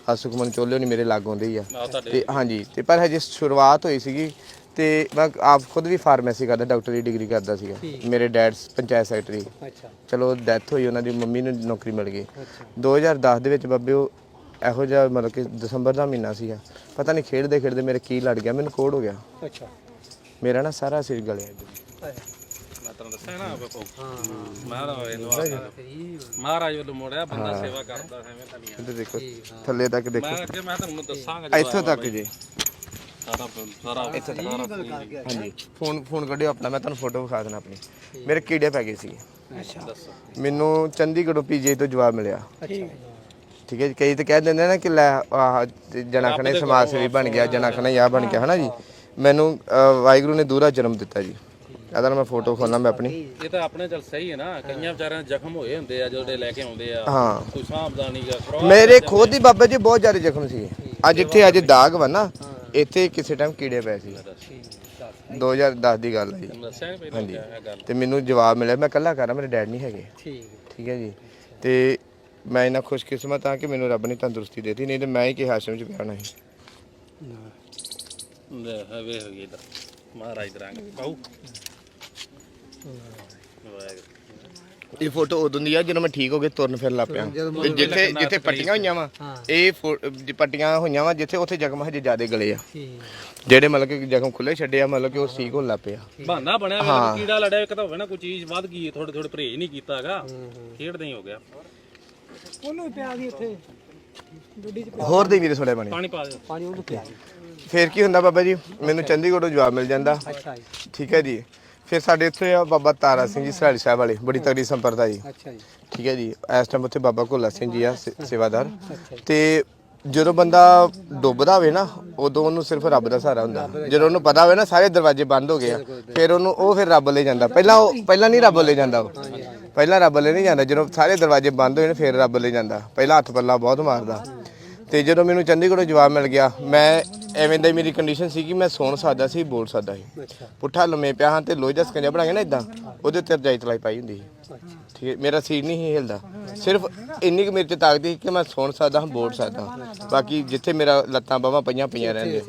ਆ ਸੁਖਮਨ ਚੋਲੇ ਨਹੀਂ ਮੇਰੇ ਲਾਗ ਆਉਂਦੇ ਹੀ ਆ। ਤੇ ਹਾਂਜੀ ਤੇ ਪਰ ਹਜੇ ਸ਼ੁਰੂਆਤ ਹੋਈ ਸੀਗੀ। ਤੇ ਮੈਂ ਆਪ ਖੁਦ ਵੀ ਫਾਰਮੇਸੀ ਕਰਦਾ ਡਾਕਟਰ ਦੀ ਡਿਗਰੀ ਕਰਦਾ ਸੀਗਾ। ਮੇਰੇ ਡੈਡ ਪੰਚਾਇਤ ਸੈਕਟਰੀ
ਅੱਛਾ।
ਚਲੋ ਡੈਥ ਹੋਈ ਉਹਨਾਂ ਦੀ ਮੰਮੀ ਨੂੰ ਨੌਕਰੀ ਮਿਲ ਗਈ। 2010 ਦੇ ਵਿੱਚ ਬੱਬੇ ਉਹ ਇਹੋ ਜਿਹਾ ਮਤਲਬ ਕਿ ਦਸੰਬਰ ਦਾ ਮਹੀਨਾ ਸੀਗਾ। ਪਤਾ ਨਹੀਂ ਖੇਡਦੇ ਖੇਡਦੇ ਮੇਰੇ ਕੀ ਲੜ ਗਿਆ ਮੈਨੂੰ ਕੋੜ ਹੋ ਗਿਆ।
ਅੱਛਾ।
ਮੇਰਾ ਨਾ ਸਾਰਾ ਸਿਰ ਗਲਿਆ।
ਮੈਂ ਤੁਹਾਨੂੰ ਦੱਸਿਆ ਨਾ ਬਾਪੂ ਮਹਾਰਾਜ ਵੱਲੋਂ ਮਹਾਰਾਜ ਵੱਲੋਂ ਮੋੜਿਆ ਬੰਦਾ ਸੇਵਾ ਕਰਦਾ ਐਵੇਂ ਤਾਂ ਨਹੀਂ
ਦੇਖੋ ਥੱਲੇ ਤੱਕ ਦੇਖੋ।
ਮੈਂ ਅੱਗੇ ਮੈਂ ਤੁਹਾਨੂੰ ਦੱਸਾਂਗਾ
ਇੱਥੋਂ ਤੱਕ ਜੀ।
ਸਾਰਾ ਸਾਰਾ ਇੱਥੇ
ਹਾਂਜੀ ਫੋਨ ਫੋਨ ਕੱਢਿਓ ਆਪਣਾ ਮੈਂ ਤੁਹਾਨੂੰ ਫੋਟੋ ਵਿਖਾ ਦੇਣਾ ਆਪਣੀ। ਮੇਰੇ ਕੀੜੇ ਪੈ ਗਏ ਸੀ
ਦੱਸੋ
ਮੈਨੂੰ ਚੰਡੀਗੜ੍ਹੋਂ ਪੀਜੀ ਤੋਂ ਜਵਾਬ ਮਿਲਿਆ। ਠੀਕ। ਹੈ ਜੀ ਕਈ ਤਾਂ ਕਹਿ ਦਿੰਦੇ ਨੇ ਕਿ ਲੈ ਆਹ ਜਨਾਖਣੇ ਸਮਾਜ ਸੇਵੀ ਬਣ ਗਿਆ ਜਨਾਖਣਾ ਆ ਬਣ ਗਿਆ ਹਨਾ ਜੀ? ਮੈਨੂੰ ਅਹ, ਵਾਹਿਗੁਰੂ ਨੇ ਦੂਰਾ ਜਨਮ ਦਿੱਤਾ ਜੀ। ਇਹਦਾ ਮੈਂ ਫੋਟੋ ਖੋਲਣਾ ਮੈਂ ਆਪਣੀ।
ਇਹ ਤਾਂ ਆਪਣੇ ਚੱਲ ਸਹੀ ਹੈ ਨਾ ਕਈਆਂ ਵਿਚਾਰਿਆਂ ਦੇ ਜ਼ਖਮ ਹੋਏ ਹੁੰਦੇ ਆ ਜਿਹੜੇ ਲੈ ਕੇ ਆਉਂਦੇ ਆ।
ਹਾਂ।
ਕੋਈ ਸਾਂਭਦਾ ਨਹੀਂਗਾ
ਮੇਰੇ ਖੁਦ ਹੀ ਬਾਬਾ ਜੀ ਬਹੁਤ ਜ਼ਿਆਦਾ ਜ਼ਖਮ ਸੀ ਅੱਜ ਇੱਥੇ ਅੱਜ ਦਾਗ ਵਾ ਨਾ। ਇੱਥੇ ਕਿਸੇ ਟਾਈਮ ਕੀੜੇ ਪਏ ਸੀ। 2010 ਦੀ ਗੱਲ ਹੈ ਜੀ।
ਦੱਸਿਆ ਨਹੀਂ
ਤੇ ਮੈਨੂੰ ਜਵਾਬ ਮਿਲਿਆ ਮੈਂ ਇਕੱਲਾ ਕਰਾਂ ਮੇਰੇ ਡੈਡ ਨਹੀਂ ਹੈਗੇ।
ਠੀਕ।
ਠੀਕ ਹੈ ਜੀ। ਤੇ ਮੈਂ ਇੰਨਾ ਖੁਸ਼ਕਿਸਮਤ ਹਾਂ ਕਿ ਮੈਨੂੰ ਰੱਬ ਨੇ ਤੰਦਰੁਸਤੀ ਦਿੱਤੀ ਨਹੀਂ ਤੇ ਮੈਂ ਹੀ ਕਿ ਆਸ਼ਰਮ ਚ ਪਿਆ ਹੋਣਾ ਸੀ।
ਲੈ ਹੋ ਗਈ ਮਹਾਰਾਜ ਦਰੰਗ ਪਾਉ
ਇਹ ਫੋਟੋ ਉਦੋਂ ਦੀ ਆ ਜਦੋਂ ਮੈਂ ਠੀਕ ਹੋ ਕੇ ਤੁਰਨ ਫਿਰ ਲੱਗ ਪਿਆ। ਤੇ ਜਿੱਥੇ ਜਿੱਥੇ ਪੱਟੀਆਂ ਹੋਈਆਂ ਵਾ ਇਹ ਫੋ- ਜ- ਪੱਟੀਆਂ ਹੋਈਆਂ ਵਾ ਜਿੱਥੇ ਉੱਥੇ ਜ਼ਖਮ ਹਜੇ ਜ਼ਿਆਦੇ ਗਲੇ ਆ। ਜਿਹੜੇ ਮਤਲਬ ਕਿ ਜ਼ਖਮ ਖੁੱਲੇ ਛੱਡੇ ਆ ਮਤਲਬ ਕਿ ਉਹ ਠੀਕ ਹੋਣ ਲੱਗ ਪਿਆ
ਬਹਾਨਾ ਬਣਿਆ ਹੋਇਆ ਵੀ ਕੀੜਾ ਲੜਿਆ ਇੱਕ ਤਾਂ ਹੋਵੇ ਨਾ ਕੋਈ ਚੀਜ਼ ਵੱਧ ਗਈ ਥੋੜੇ ਥੋੜੇ ਪਰਹੇਜ ਨਹੀਂ ਕੀਤਾਗਾ ਖੇਡਦੇ ਹੀ ਹੋ ਗਿਆ।
ਉਹਨੂੰ ਪਿਆ ਦੀ ਉੱਥੇ ਗੱਡੀ 'ਚ
ਹੋਰ ਦੇ ਵੀਰੇ ਥੋੜਾ ਬਣੇ।
ਪਾਣੀ ਪਾ ਦੇ
ਪਾਣੀ ਉਹਨੂੰ ਪਿਆ।
ਫਿਰ ਕੀ ਹੁੰਦਾ ਬਾਬਾ ਜੀ? ਮੈਨੂੰ ਚੰਡੀਗੜ੍ਹੋਂ ਜਵਾਬ ਮਿਲ ਜਾਂਦਾ।
ਅੱਛਾ ਜੀ।
ਠੀਕ ਹੈ ਜੀ। ਫਿਰ ਸਾਡੇ ਇੱਥੇ ਆ ਬਾਬਾ ਤਾਰਾ ਸਿੰਘ ਜੀ ਸਰਾਲੀ ਸਾਹਿਬ ਵਾਲੇ ਬੜੀ ਤਗੜੀ ਸੰਪਰਦਾ ਜੀ।
ਅੱਛਾ ਜੀ।
ਠੀਕ ਹੈ ਜੀ ਇਸ ਟਾਈਮ ਉੱਥੇ ਬਾਬਾ ਭੋਲਾ ਸਿੰਘ ਜੀ ਆ ਸੇ- ਸੇਵਾਦਾਰ। ਤੇ ਜਦੋਂ ਬੰਦਾ ਡੁੱਬਦਾ ਹੋਵੇ ਨਾ ਉਦੋਂ ਉਹਨੂੰ ਸਿਰਫ ਰੱਬ ਦਾ ਸਹਾਰਾ ਹੁੰਦਾ। ਜਦੋਂ ਉਹਨੂੰ ਪਤਾ ਹੋਵੇ ਨਾ ਸਾਰੇ ਦਰਵਾਜ਼ੇ ਬੰਦ ਹੋ ਗਏ ਆ ਫਿਰ ਉਹਨੂੰ ਉਹ ਫਿਰ ਰੱਬ ਲੈ ਜਾਂਦਾ। ਪਹਿਲਾਂ ਉਹ ਪਹਿਲਾਂ ਨਹੀਂ ਰੱਬ ਲੈ ਜਾਂਦਾ ਉਹ। ਪਹਿਲਾਂ ਰੱਬ ਲੈ ਨਹੀਂ ਜਾਂਦਾ। ਜਦੋਂ ਸਾਰੇ ਦਰਵਾਜ਼ੇ ਬੰਦ ਹੋਏ ਨੇ ਫਿਰ ਰੱਬ ਲੈ ਜਾਂਦਾ। ਪਹਿਲਾਂ ਹੱਥ ਪੱਲਾ ਬਹੁਤ ਮਾਰਦਾ। ਤੇ ਜਦੋਂ ਮੈਨੂੰ ਚੰਡੀਗੜ੍ਹੋਂ ਜਵਾਬ ਮਿਲ ਗਿਆ ਮੈਂ ਐਵੇਂ ਦਾ ਹੀ ਮੇਰੀ ਕੰਡੀਸ਼ਨ ਸੀ ਕਿ ਮੈਂ ਸੌਣ ਸਕਦਾ ਸੀ ਬੋਲ ਸਕਦਾ ਸੀ।
ਅੱਛਾ।
ਪੁੱਠਾ ਲੰਮੇ ਪਿਆ ਹਾਂ ਤੇ ਲੋਹੇ ਦਾ ਸਕੰਜਾ ਬਣਾ ਕੇ ਨਾ ਇਦਾਂ ਉਹਦੇ ਉੱਤੇ ਰਜਾਈ ਤਲਾਈ ਪਾਈ ਹੁੰਦੀ ਸੀ। ਠੀਕ ਹੈ ਮੇਰਾ ਸੀਰ ਨਹੀਂ ਸੀ ਹਿਲਦਾ। ਸਿਰਫ ਇੰਨੀ ਕੁ ਮੇਰੇ ਤੇ ਤਾਕਤ ਸੀ ਕਿ ਮੈਂ ਸੌਣ ਸਕਦਾ ਹਾਂ ਬੋਲ ਸਕਦਾ ਹਾਂ। ਬਾਕੀ ਜਿੱਥੇ ਮੇਰਾ ਲੱਤਾਂ ਬਾਹਾਂ ਪਈਆਂ ਪਈਆਂ ਰਹਿੰਦੇ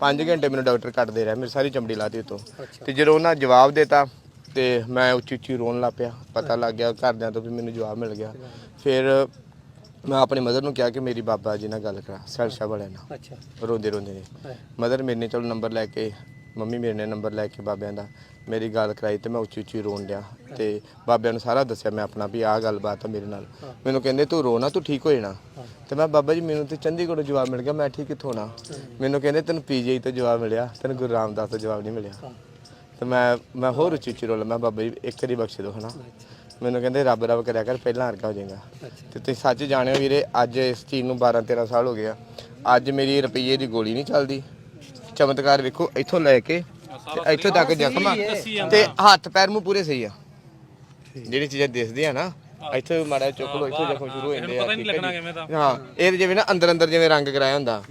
5 ਘੰਟੇ ਮੈਨੂੰ ਡਾਕਟਰ ਕੱਟਦੇ ਰਹੇ ਮੇਰੀ ਸਾਰੀ ਚਮੜੀ ਲਾਤੀ ਉਤੋਂ। ਤੇ ਜਦੋਂ ਉਹਨਾਂ ਜਵਾਬ ਦਿੱਤਾ ਤੇ ਮੈਂ ਉੱਚੀ ਉੱਚੀ ਰੋਣ ਲੱਗ ਪਿਆ। ਪਤਾ ਲੱਗ ਗਿਆ ਘਰਦਿਆਂ ਤੋਂ ਵੀ ਮੈਨੂੰ ਜਵਾਬ ਮਿਲ ਗਿਆ। ਫਿਰ ਮੈਂ ਆਪਣੀ ਮਦਰ ਨੂੰ ਕਿਹਾ ਕਿ ਮੇਰੀ ਬਾਬਾ ਜੀ ਨਾਲ ਗੱਲ ਕਰਾ ਸੈਲਸ਼ਾ ਵਾਲਿਆਂ ਨਾਲ।
ਅੱਛਾ।
ਰੋਂਦੇ ਰੋਂਦੇ ਨੇ। ਮਦਰ ਮੇਰੇ ਨੇ ਚਲੋ ਨੰਬਰ ਲੈ ਕੇ ਮੰਮੀ ਮੇਰੇ ਨੇ ਨੰਬਰ ਲੈ ਕੇ ਬਾਬਿਆਂ ਦਾ ਮੇਰੀ ਗੱਲ ਕਰਾਈ ਤੇ ਮੈਂ ਉੱਚੀ ਉੱਚੀ ਰੋਣ ਡਿਆ ਤੇ ਬਾਬਿਆਂ ਨੂੰ ਸਾਰਾ ਦੱਸਿਆ ਮੈਂ ਆਪਣਾ ਵੀ ਆਹ ਗੱਲਬਾਤ ਆ ਮੇਰੇ ਨਾਲ। ਮੈਨੂੰ ਕਹਿੰਦੇ ਤੂੰ ਰੋਣਾ ਤੂੰ ਠੀਕ ਹੋ ਜਾਣਾ। ਤੇ ਮੈਂ ਬਾਬਾ ਜੀ ਮੈਨੂੰ ਤੇ ਚੰਡੀਗੜ੍ਹੋਂ ਜਵਾਬ ਮਿਲ ਗਿਆ ਮੈਂ ਠੀਕ ਕਿੱਥੋਂ ਹੋਣਾ? ਮੈਨੂੰ ਕਹਿੰਦੇ ਤੈਨੂੰ ਪੀਜੀਆਈ ਤੋਂ ਜਵਾਬ ਮਿਲਿਆ ਤੈਨੂੰ ਗੁਰੂ ਰਾਮਦਾਸ ਤੋਂ ਜਵਾਬ ਨਹੀਂ ਮਿਲਿਆ। ਤੇ ਮੈਂ ਮੈਂ ਹੋਰ ਉੱਚੀ ਉੱਚੀ ਰੋਲ ਮੈਂ ਬਾਬਾ ਜੀ ਇੱਕ ਵਾਰੀ ਬਖਸ਼ ਦਿਓ ਹਨਾ? ਮੈਨੂੰ ਕਹਿੰਦੇ ਰੱਬ ਰੱਬ ਕਰਿਆ ਕਰ ਪਹਿਲਾਂ ਹਰਕਾ ਹੋ ਜਾਏਗਾ। ਤੇ ਤੁਸੀਂ ਸੱਚ ਜਾਣਿਓ ਵੀਰੇ ਅੱਜ ਇਸ ਚੀਜ਼ ਨੂੰ 12 13 ਸਾਲ ਹੋ ਗਏ ਆ। ਅੱਜ ਮੇਰੀ ਰੁਪਈਏ ਦੀ ਗੋਲੀ ਨਹੀਂ ਚੱਲਦੀ। ਚਮਤਕਾਰ ਵੇਖੋ ਇੱਥੋਂ ਲੈ ਕੇ ਤੇ ਇੱਥੋਂ ਤੱਕ ਜ਼ਖਮ ਆ। ਤੇ ਹੱਥ ਪੈਰ ਮੂੰਹ ਪੂਰੇ ਸਹੀ ਆ। ਜਿਹੜੀ ਚੀਜ਼ਾਂ ਦਿਸਦੀਆਂ ਨਾ ਇੱਥੇ ਮਾੜਾ ਚੁੱਕ ਲੋ ਇੱਥੋਂ ਜ਼ਖਮ ਸ਼ੁਰੂ ਹੋ ਜਾਂਦੇ ਆ। ਠੀਕ ਹੈ ਜੀ। ਇਹ ਜਿਵੇਂ ਨਾ ਅੰਦਰ ਅੰਦਰ ਜਿਵੇਂ ਰੰਗ ਕਰਾਇਆ ਹੁੰਦਾ।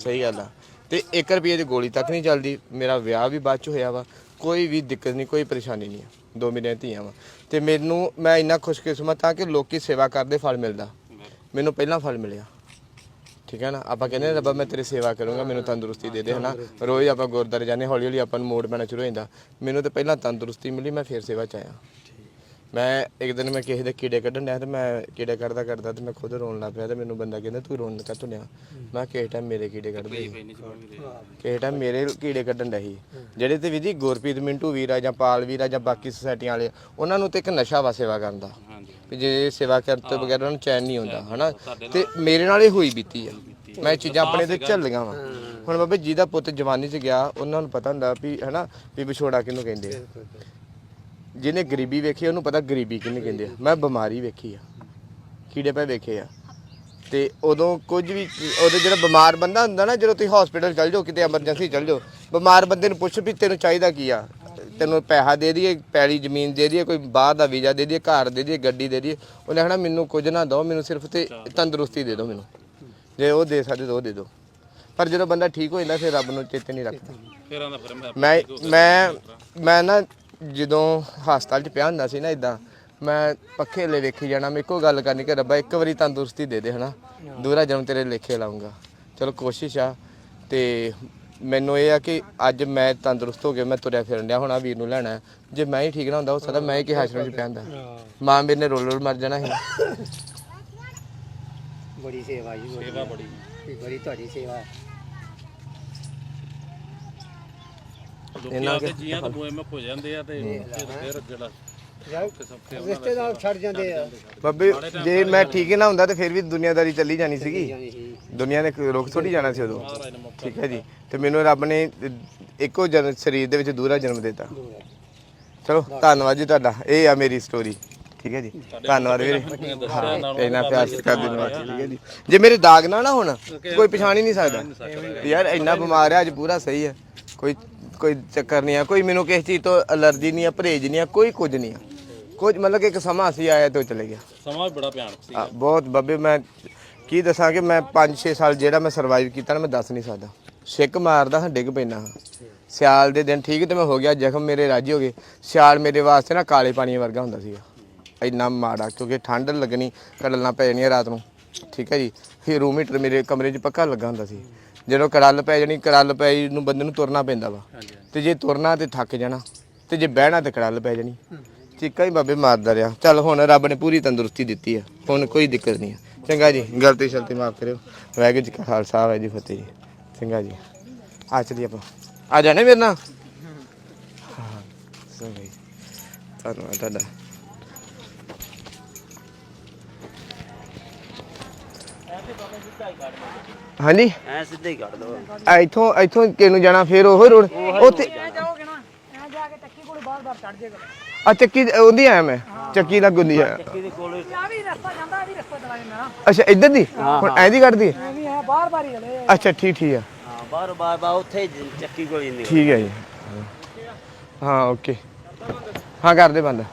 ਸਹੀ ਗੱਲ ਆ। ਤੇ 1 ਰੁਪਏ ਦੀ ਗੋਲੀ ਤੱਕ ਨਹੀਂ ਚੱਲਦੀ। ਮੇਰਾ ਵਿਆਹ ਵੀ ਬਾਅਦ ਚ ਹੋਇਆ ਵਾ। ਕੋਈ ਵੀ ਦਿੱਕਤ ਨਹੀਂ ਕੋਈ ਪਰੇਸ਼ਾਨੀ ਨਹੀਂ ਆ। ਦੋ ਮੇਰੀਆਂ ਧੀਆਂ ਵਾ। ਤੇ ਮੈਨੂੰ, ਮੈਂ ਇੰਨਾ ਖੁਸ਼ਕਿਸਮਤ ਆ ਕਿ ਲੋਕੀ ਸੇਵਾ ਕਰਦੇ ਫਲ ਮਿਲਦਾ। ਮੈਨੂੰ ਪਹਿਲਾਂ ਫਲ ਮਿਲਿਆ। ਠੀਕ ਹੈ ਨਾ? ਆਪਾਂ ਕਹਿੰਦੇ ਰੱਬਾ, ਮੈਂ ਤੇਰੀ ਸੇਵਾ ਕਰੂੰਗਾ, ਮੈਨੂੰ ਤੰਦਰੁਸਤੀ ਦੇ ਦੇ, ਹਨਾ? ਰੋਜ਼ ਆਪਾਂ ਗੁਰਦਾਰੇ ਜਾਂਦੇ ਹੌਲੀ ਹੌਲੀ ਆਪਾਂ ਨੂੰ ਮੋੜ ਪੈਣਾ ਸ਼ੁਰੂ ਹੋ ਜਾਂਦਾ। ਮੈਨੂੰ ਤਾਂ ਪਹਿਲਾਂ ਤੰਦਰੁਸਤੀ ਮਿਲੀ, ਮੈਂ ਫੇਰ ਸੇਵਾ ਚ ਆਇਆ। ਮੈਂ ਇੱਕ ਦਿਨ ਮੈਂ ਕਿਸੇ ਦੇ ਕੀੜੇ ਕੱਢਣ ਡਿਆ ਤੇ ਮੈਂ ਕੀੜੇ ਕੱਢਦਾ ਕਰਦਾ ਤੇ ਮੈਂ ਖੁਦ ਰੋਣ ਲੱਗ ਪਿਆ ਤੇ ਮੈਨੂੰ ਬੰਦਾ ਕਹਿੰਦਾ ਤੂੰ ਰੋਣ ਕਾ ਤੁਨਿਆ ਮੈਂ ਕਿਸੇ ਟਾਈਮ ਮੇਰੇ ਕੀੜੇ ਕੱਢਦੇ ਸੀ। ਕਿਸੇ ਟਾਈਮ ਮੇਰੇ ਕੀੜੇ ਕੱਢਣ ਡਿਆ ਸੀ? ਜਿਹੜੇ ਤੇ ਵੀ ਜੀ ਗੁਰਪ੍ਰੀਤ ਮਿੰਟੂ ਵੀਰ ਆ ਜਾਂ ਪਾਲ ਵੀਰ ਆ ਜਾਂ ਬਾਕੀ ਸੁਸਾਇਟੀਆਂ ਵਾਲੇ ਉਹਨਾਂ ਨੂੰ ਤੇ ਇੱਕ ਨਸ਼ਾ ਵਾ ਸੇਵਾ ਕਰਨ ਦਾ। ਵੀ ਜੇ ਸੇਵਾ ਕਰਨ ਤੋਂ ਬਗੈਰ ਉਹਨਾਂ ਨੂੰ ਚੈਨ ਨਹੀਂ ਆਉਂਦਾ ਹਨਾ? ਤੇ ਮੇਰੇ ਨਾਲ ਇਹ ਹੋਈ ਬੀਤੀ ਆ। ਮੈਂ ਚੀਜ਼ਾਂ ਆਪਣੇ ਤੇ ਝੱਲੀਆਂ ਵਾ। ਹੁਣ ਬਾਬੇ ਜਿਹਦਾ ਪੁੱਤ ਜਵਾਨੀ ਚ ਗਿਆ ਉਹਨਾਂ ਨੂੰ ਪਤਾ ਹੁੰਦਾ ਵੀ ਹਨਾ ਵੀ ਵਿਛੋੜਾ ਕਿਹਨੂੰ ਕਹਿੰਦੇ ਆ। ਜਿਹਨੇ ਗਰੀਬੀ ਵੇਖੀ ਉਹਨੂੰ ਪਤਾ ਗਰੀਬੀ ਕਿਹਨੂੰ ਕਹਿੰਦੇ ਆ। ਮੈਂ ਬਿਮਾਰੀ ਵੇਖੀ ਆ। ਕੀੜੇ ਪੈ ਵੇਖੇ ਆ। ਤੇ ਉਦੋਂ ਕੁਝ ਵੀ ਉਹਦੇ ਜਿਹੜਾ ਬਿਮਾਰ ਬੰਦਾ ਹੁੰਦਾ ਨਾ ਜਦੋਂ ਤੁਸੀਂ ਹਸਪੀਟਲ ਚੱਲ ਜਾਓ ਕਿਤੇ ਐਮਰਜੈਂਸੀ ਚੱਲ ਜਾਓ ਬਿਮਾਰ ਬੰਦੇ ਨੂੰ ਪੁੱਛ ਵੀ ਤੈਨੂੰ ਚਾਹੀਦਾ ਕੀ ਆ? ਤੈਨੂੰ ਪੈਸਾ ਦੇ ਦਈਏ ਪੈਲੀ ਜ਼ਮੀਨ ਦੇ ਦਈਏ ਕੋਈ ਬਾਹਰ ਦਾ ਵੀਜ਼ਾ ਦੇ ਦਈਏ ਘਰ ਦੇ ਦਈਏ ਗੱਡੀ ਦੇ ਦਈਏ। ਉਹਨੇ ਕਹਣਾ ਮੈਨੂੰ ਕੁਝ ਨਾ ਦਿਓ ਮੈਨੂੰ ਸਿਰਫ ਤੇ ਤੰਦਰੁਸਤੀ ਦੇ ਦਿਓ ਮੈਨੂੰ। ਜੇ ਉਹ ਦੇ ਸਕਦੇ ਤਾਂ ਉਹ ਦੇ ਦਿਓ। ਪਰ ਜਦੋਂ ਬੰਦਾ ਠੀਕ ਹੋ ਜਾਂਦਾ ਫਿਰ ਰੱਬ ਨੂੰ ਚੇਤੇ ਨਹੀਂ ਰੱਖਦਾ।
ਫਿਰ ਆਂਦਾ ਫਿਰ ਮੈਂ
ਮੈਂ ਮੈਂ ਮੈਂ ਨਾ ਜਦੋਂ ਹਸਪਤਾਲ 'ਚ ਪਿਆ ਹੁੰਦਾ ਸੀ ਨਾ ਇਦਾਂ ਮੈਂ ਪੱਖੇ ਲੈ ਵੇਖੀ ਜਾਣਾ ਮੈਂ ਇੱਕੋ ਗੱਲ ਕਰਨੀ ਕਿ ਰੱਬਾ ਇੱਕ ਵਾਰੀ ਤੰਦਰੁਸਤੀ ਦੇ ਦੇ ਹਨਾ? ਦੂਰਾ ਜਨਮ ਤੇਰੇ ਲੇਖੇ ਲਾਉਂਗਾ ਚਲੋ ਕੋਸ਼ਿਸ਼ ਆ। ਤੇ ਮੈਨੂੰ ਇਹ ਆ ਕਿ ਅੱਜ ਮੈਂ ਤੰਦਰੁਸਤ ਹੋ ਕੇ ਮੈਂ ਤੁਰਿਆ ਫਿਰਨ ਡਿਆ ਹੋਣਾ ਵੀਰ ਨੂੰ ਲੈਣਾ। ਹੈ। ਜੇ ਮੈਂ ਹੀ ਠੀਕ ਨਾ ਹੁੰਦਾ ਹੋ ਸਕਦਾ ਮੈਂ ਹੀ ਕਿ ਹਾਸ਼ਰਮ 'ਚ ਪਿਆ ਹੁੰਦਾ। ਮਾਂ ਮੇਰੇ ਨੇ ਰੋਲ ਰੋਲ ਮਰ ਜਾਣਾ ਸੀ।
ਬੜੀ ਸੇਵਾ ਜੀ
ਸੇਵਾ ਬੜੀ।
ਬੜੀ ਤੁਹਾਡੀ ਸੇਵਾ। ਹੈ।
ਲੋਕੀ ਆਪਦੇ ਜੀਆਂ ਤੋਂ ਬੋਏ ਮੁੱਕ ਹੋ ਜਾਂਦੇ ਆ ਤੇ ਫਿਰ ਫਿਰ ਜਿਹੜਾ
ਯਾਰ ਰਿਸ਼ਤੇਦਾਰ ਛੱਡ ਜਾਂਦੇ ਆ।
ਬੱਬੇ ਜੇ ਮੈਂ ਠੀਕ ਨਾ ਹੁੰਦਾ ਤੇ ਫਿਰ ਵੀ ਦੁਨੀਆਦਾਰੀ ਚੱਲੀ ਜਾਣੀ ਸੀਗੀ। ਦੁਨੀਆ ਨੇ ਰੁਕ ਥੋੜੀ ਜਾਣਾ ਸੀ ਉਦੋਂ। ਠੀਕ ਹੈ ਜੀ। ਤੇ ਮੈਨੂੰ ਰੱਬ ਨੇ ਇੱਕੋ ਜਨ ਸਰੀਰ ਦੇ ਵਿੱਚ ਦੂਰਾ ਜਨਮ ਦਿੱਤਾ। ਚਲੋ ਧੰਨਵਾਦ ਜੀ ਤੁਹਾਡਾ। ਇਹ ਆ ਮੇਰੀ ਸਟੋਰੀ ਠੀਕ ਹੈ ਜੀ। ਧੰਨਵਾਦ ਵੀਰੇ। ਹਾਂ ਇੰਨਾ ਪਿਆਰ ਸਤਿਕਾਰ ਦੇਣ ਵਾਸਤੇ। ਠੀਕ ਹੈ ਜੀ। ਜੇ ਮੇਰੇ ਦਾਗ ਨਾ ਨਾ ਹੋਣ ਕੋਈ ਪਛਾਣ ਹੀ ਨਹੀਂ ਸਕਦਾ। ਯਾਰ ਇੰਨਾ ਬਿਮਾਰ ਹੈ ਅੱਜ ਪੂਰਾ ਸਹੀ ਹੈ ਕੋਈ ਕੋਈ ਚੱਕਰ ਨਹੀਂ ਆ। ਕੋਈ ਮੈਨੂੰ ਕਿਸੇ ਚੀਜ਼ ਤੋਂ ਅਲਰਜੀ ਨਹੀਂ ਆ ਪਰਹੇਜ ਨਹੀਂ ਆ ਕੋਈ ਕੁਝ ਨਹੀਂ ਆ। ਕੁਝ ਮਤਲਬ ਕਿ ਇੱਕ ਸਮਾਂ ਸੀ ਆਇਆ ਤੇ ਉਹ ਚਲੇ ਗਿਆ।
ਸਮਾਂ ਵੀ ਬੜਾ ਭਿਆਨਕ ਸੀ
ਆ, ਬਹੁਤ ਬੱਬੇ ਮੈਂ ਕੀ ਦੱਸਾਂ ਕਿ ਮੈਂ 5-6 ਸਾਲ ਜਿਹੜਾ ਮੈਂ ਸਰਵਾਈਵ ਕੀਤਾ ਨਾ ਮੈਂ ਦੱਸ ਨਹੀਂ ਸਕਦਾ। ਛਿੱਕ ਮਾਰਦਾ ਹਾਂ ਡਿੱਗ ਪੈਣਾ ਹਾਂ। ਸਿਆਲ ਦੇ ਦਿਨ ਠੀਕ ਤੇ ਮੈਂ ਹੋ ਗਿਆ ਜ਼ਖਮ ਮੇਰੇ ਰਾਜੀ ਹੋ ਗਏ। ਸਿਆਲ ਮੇਰੇ ਵਾਸਤੇ ਨਾ ਕਾਲੇ ਪਾਣੀ ਵਰਗਾ ਹੁੰਦਾ ਸੀਗਾ। ਇੰਨਾ ਮਾੜਾ ਕਿਉਂਕਿ ਠੰਡ ਲੱਗਣੀ ਕੜਲਾਂ ਪੈ ਜਾਣੀਆਂ ਰਾਤ ਨੂੰ। ਠੀਕ ਹੈ ਜੀ? ਫਿਰ ਰੂਮ ਹੀਟਰ ਮੇਰੇ ਕਮਰੇ 'ਚ ਪੱਕਾ ਲੱਗਾ ਹੁੰਦਾ ਸੀ। ਜਦੋਂ ਕੜਲ ਪੈ ਜਾਣੀ ਕੜਲ ਪੈ ਨੂੰ ਬੰਦੇ ਨੂੰ ਤੁਰਨਾ ਪੈਂਦਾ ਵਾ। ਤੇ ਜੇ ਤੁਰਨਾ ਤੇ ਥੱਕ ਜਾਣਾ ਤੇ ਜੇ ਬਹਿਣਾ ਤੇ ਕੜਲ ਪੈ ਜਾਣੀ। ਚੀਕਾਂ ਹੀ ਬਾਬੇ ਮਾਰਦਾ ਰਿਹਾ। ਚੱਲ ਹੁਣ ਰੱਬ ਨੇ ਪੂਰੀ ਤੰਦਰੁਸਤੀ ਦਿੱਤੀ ਆ। ਹੁਣ ਕੋਈ ਦਿੱਕਤ ਨਹੀਂ ਆ। ਚੰਗਾ ਜੀ ਗਲਤੀ ਸ਼ਲਤੀ ਮਾਫ ਕਰਿਓ। ਵਾਹਿਗੁਰੂ ਜੀ ਕਾ ਖਾਲਸਾ ਵਾਹਿਗੁਰੂ ਜੀ ਫਤਿਹ ਜੀ। ਚੰਗਾ ਜੀ। ਆ ਚਲੀ ਆਪਾਂ। ਆ ਜਾਣੇ ਮੇਰੇ ਨਾਲ? ਹਾਂ ਚੰਗਾ ਜੀ ਧੰਨਵਾਦ ਤੁਹਾਡਾ। ਹਾਂਜੀ?
ਐ ਸਿੱਧੇ ਹੀ ਕੱਢ ਦੋ।
ਇੱਥੋਂ ਇੱਥੋਂ ਕਿਨੂੰ ਜਾਣਾ ਫੇਰ ਉਹ ਰੋਡ ਉੱਥੇ
ਐ ਜਾਓਗੇ ਨਾ ਐ ਜਾ ਕੇ ਟੱਕੀ ਕੋਲ ਬਾਰ-ਬਾਰ ਚੜ ਜਾਏਗਾ
ਆ ਚੱਕੀ ਉਹਦੀ ਆਇਆ ਮੈਂ। ਚੱਕੀ ਲੱਗ ਹੁੰਦੀ ਆ
ਕਿਹਦੇ ਕੋਲ
ਆ ਵੀ ਰਸਤਾ ਜਾਂਦਾ ਆ ਵੀ ਰਸਤਾ ਚਲਾ ਜਾਂਦਾ
ਅੱਛਾ ਇੱਧਰ ਦੀ? ਹੁਣ ਐਂ ਦੀ ਕੱਢਦੀ
ਐ? ਵੀ ਹੈ ਬਾਰ-ਬਾਰ ਹੀ ਹਲੇ
ਅੱਛਾ ਠੀਕ ਠੀਕ ਆ
ਹਾਂ ਬਾਹਰ ਬਾਹਰ ਬਾ ਉੱਥੇ ਚੱਕੀ ਕੋਲ ਹੀ ਨਹੀਂ
ਠੀਕ ਹੈ ਜੀ। ਹਾਂ ਓਕੇ। ਹਾਂ ਕਰਦੇ ਬੰਦ।